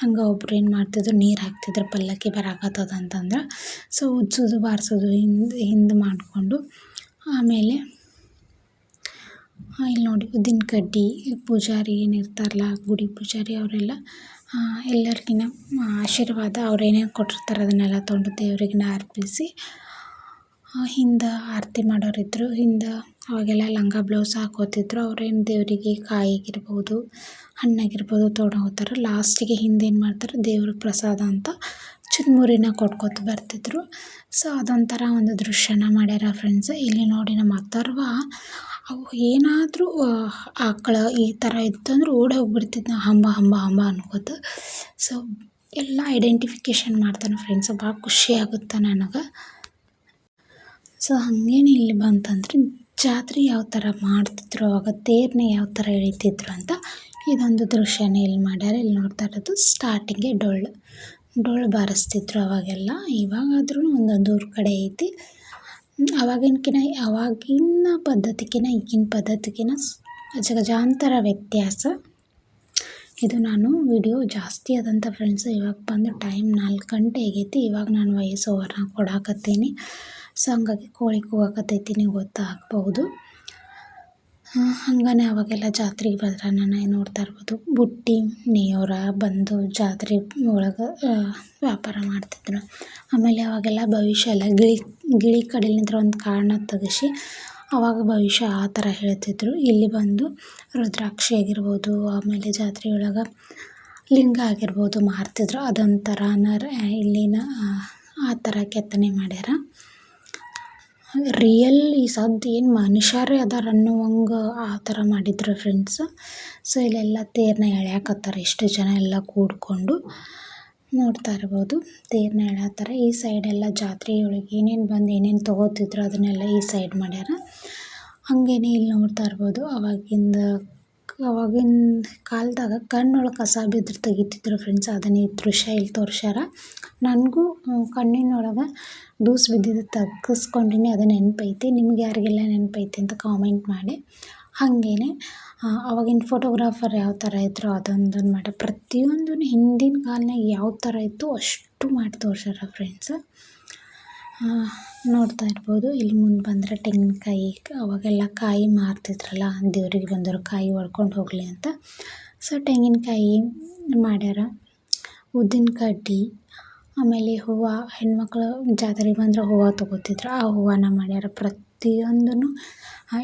[SPEAKER 1] ಹಂಗೆ ಒಬ್ರು ಏನು ಮಾಡ್ತಿದ್ರು, ನೀರು ಹಾಕ್ತಿದ್ರು, ಪಲ್ಲಕ್ಕಿ ಬರಾಕತ್ತದ ಅಂತಂದ್ರೆ. ಸೊ ಉಜ್ಸೋದು, ಬಾರಿಸೋದು ಹಿಂದೆ ಹಿಂದೆ ಮಾಡಿಕೊಂಡು ಆಮೇಲೆ ಇಲ್ಲಿ ನೋಡಿ ಉದ್ದಿನ ಕಡ್ಡಿ, ಪೂಜಾರಿ ಏನಿರ್ತಾರಲ್ಲ, ಗುಡಿ ಪೂಜಾರಿ ಅವರೆಲ್ಲ ಎಲ್ಲರಿಗಿನ ಆಶೀರ್ವಾದ ಅವ್ರು ಏನೇನು ಕೊಟ್ಟಿರ್ತಾರೆ ಅದನ್ನೆಲ್ಲ ತೊಗೊಂಡು ದೇವ್ರಿಗೆ ಅರ್ಪಿಸಿ ಹಿಂದೆ ಆರತಿ ಮಾಡೋರಿದ್ದರು ಹಿಂದೆ ಅವಾಗೆಲ್ಲ ಲಂಗ ಬ್ಲೌಸ್ ಹಾಕೋತಿದ್ರು, ಅವ್ರೇನು ದೇವರಿಗೆ ಕಾಯಿಗಿರ್ಬೋದು ಹಣ್ಣಾಗಿರ್ಬೋದು ತೊಗೊಂಡು ಹೋಗ್ತಾರೆ. ಲಾಸ್ಟಿಗೆ ಹಿಂದೇನು ಮಾಡ್ತಾರೆ, ದೇವ್ರ ಪ್ರಸಾದ ಅಂತ ಚುರುಮುರಿನ ಕೊಟ್ಕೋತ ಬರ್ತಿದ್ರು. ಸೊ ಅದೊಂಥರ ಒಂದು ದೃಶ್ಯನ ಮಾಡ್ಯಾರ ಫ್ರೆಂಡ್ಸ್ ಇಲ್ಲಿ ನೋಡಿ ನಮ್ಮ ಅಥರ್ವ, ಅವು ಏನಾದರೂ ಆಕಳ ಈ ಥರ ಇತ್ತಂದ್ರೆ ಓಡಿ ಹೋಗ್ಬಿಡ್ತಿದ್ದ ಹಂಬ ಹಂಬ ಹಂಬ ಅನ್ಕೋತ. ಸೊ ಎಲ್ಲ ಐಡೆಂಟಿಫಿಕೇಷನ್ ಮಾಡ್ತಾನೆ ಫ್ರೆಂಡ್ಸ್ ಭಾಳ ಖುಷಿ ಆಗುತ್ತೆ ನನಗೆ. ಸೊ ಹಂಗೇನು ಇಲ್ಲಿ ಬಂತಂದ್ರೆ ಜಾತ್ರೆ ಯಾವ ಥರ ಮಾಡ್ತಿದ್ರು, ಅವಾಗ ತೇರನ್ನ ಯಾವ ಥರ ಎಳಿತಿದ್ರು ಅಂತ ಇದೊಂದು ದೃಶ್ಯನ ಇಲ್ಲಿ ಮಾಡ್ಯಾರ. ಇಲ್ಲಿ ನೋಡ್ತಾ ಇರೋದು ಸ್ಟಾರ್ಟಿಂಗೆ ಡೊಳ್ಳು. ಡೊಳ್ಳು ಬಾರಿಸ್ತಿದ್ರು ಅವಾಗೆಲ್ಲ. ಇವಾಗಾದ್ರೂ ಒಂದೊಂದು ಊರ ಕಡೆ ಐತಿ. ಅವಾಗಿನ್ಕಿನ, ಅವಾಗಿನ ಪದ್ಧತಿಗಿನ ಈಗಿನ ಪದ್ಧತಿಗಿನ ಅಜಗಜಾಂತರ ವ್ಯತ್ಯಾಸ. ಇದು ನಾನು ವಿಡಿಯೋ ಜಾಸ್ತಿ ಆದಂಥ ಫ್ರೆಂಡ್ಸ್ ಇವಾಗ ಬಂದು ಟೈಮ್ ನಾಲ್ಕು ಗಂಟೆ ಆಗೈತಿ. ಇವಾಗ ನಾನು ವಾಯ್ಸ್ ಓವರ್ನ ಕೊಡಾಕತ್ತೀನಿ. ಸೊ ಹಂಗಾಗಿ ಕೋಳಿ ಕೂಗಾಕತ್ತೈತಿ ನೀವು ಗೊತ್ತಾಗ್ಬೋದು ಹಂಗಾನೆ ಅವಾಗೆಲ್ಲ ಜಾತ್ರೆಗೆ ಬಂದ್ರೆ ನಾನು ನೋಡ್ತಾ ಇರ್ಬೋದು. ಬುಟ್ಟಿ ನೇಯೋರ ಬಂದು ಜಾತ್ರೆ ಒಳಗೆ ವ್ಯಾಪಾರ ಮಾಡ್ತಿದ್ರು. ಆಮೇಲೆ ಅವಾಗೆಲ್ಲ ಭವಿಷ್ಯ ಎಲ್ಲ ಗಿಳಿ ಗಿಳಿ ಕಡೆಲಿಂದ ಒಂದು ಕಾರಣ ತೆಗೆಸಿ ಅವಾಗ ಭವಿಷ್ಯ ಆ ಥರ ಹೇಳ್ತಿದ್ರು. ಇಲ್ಲಿ ಬಂದು ರುದ್ರಾಕ್ಷಿ ಆಗಿರ್ಬೋದು, ಆಮೇಲೆ ಜಾತ್ರೆ ಒಳಗೆ ಲಿಂಗ ಆಗಿರ್ಬೋದು ಮಾರ್ತಿದ್ರು. ಅದೊಂಥರ ಇಲ್ಲಿನ, ಆ ಥರ ಕೆತ್ತನೆ ಮಾಡ್ಯಾರ. ರಿಯಲ್ ಈ ಸದ್ದು ಏನು ಮನುಷ್ಯರೇ ಅದಾರ ಅನ್ನುವಂಗ ಆ ಥರ ಮಾಡಿದ್ರು ಫ್ರೆಂಡ್ಸ್ ಸೊ ಇಲ್ಲೆಲ್ಲ ತೇರನ್ನ ಎಳ್ಯಾಕತ್ತಾರ, ಎಷ್ಟು ಜನ ಎಲ್ಲ ಕೂಡಿಕೊಂಡು ನೋಡ್ತಾ ಇರ್ಬೋದು. ತೇರನ್ನ ಎಳ್ಯಾತ್ತಾರ ಈ ಸೈಡೆಲ್ಲ ಜಾತ್ರೆ ಒಳಗೆ ಏನೇನು ಬಂದು ಏನೇನು ತೊಗೋತಿದ್ರು ಅದನ್ನೆಲ್ಲ ಈ ಸೈಡ್ ಮಾಡ್ಯಾರ. ಹಾಗೇನೆ ಇಲ್ಲಿ ನೋಡ್ತಾ ಇರ್ಬೋದು. ಅವಾಗಿಂದ ಅವಾಗಿನ ಕಾಲದಾಗ ಕಣ್ಣೊಳಗೆ ಕಸ ಬಿದ್ದರೆ ತೆಗಿತಿದ್ರು ಫ್ರೆಂಡ್ಸ್ ಅದನ್ನ ಈ ದೃಶ್ಯ ಇಲ್ಲಿ ತೋರ್ಸ್ಯಾರ. ನನಗೂ ಕಣ್ಣಿನೊಳಗೆ ದೂಸು ಬಿದ್ದಿದ್ದು ತೆಗೆಸ್ಕೊಂಡಿನಿ ಅದು ನೆನಪೈತಿ. ನಿಮ್ಗೆ ಯಾರಿಗೆಲ್ಲ ನೆನಪೈತಿ ಅಂತ ಕಾಮೆಂಟ್ ಮಾಡಿ. ಹಾಗೇನೆ ಅವಾಗಿನ ಫೋಟೋಗ್ರಾಫರ್ ಯಾವ ಥರ ಇದ್ರು ಅದೊಂದನ್ನು ಮಾಡಿ. ಪ್ರತಿಯೊಂದೂ ಹಿಂದಿನ ಕಾಲ್ನಾಗ ಯಾವ ಥರ ಇತ್ತು ಅಷ್ಟು ಮಾಡಿ ತೋರ್ಸ್ಯಾರ ಫ್ರೆಂಡ್ಸ್ ನೋಡ್ತಾ ಇರ್ಬೋದು. ಇಲ್ಲಿ ಮುಂದೆ ಬಂದರೆ ತೆಂಗಿನಕಾಯಿ ಅವಾಗೆಲ್ಲ ಕಾಯಿ ಮಾರ್ತಿದ್ರಲ್ಲ, ದೇವರಿಗೆ ಬಂದವರು ಕಾಯಿ ಒಡ್ಕೊಂಡು ಹೋಗಲಿ ಅಂತ. ಸೊ ತೆಂಗಿನಕಾಯಿ ಮಾಡ್ಯಾರ. ಉದ್ದಿನ ಕಡ್ಡಿ ಆಮೇಲೆ ಹೂವು ಹೆಣ್ಮಕ್ಳು ಜಾತ್ರೆಗೆ ಬಂದ್ರೆ ಹೂವ ತೊಗೋತಿದ್ರು. ಆ ಹೂವನ್ನ ಮಾಡ್ಯಾರ. ಪ್ರತಿಯೊಂದೂ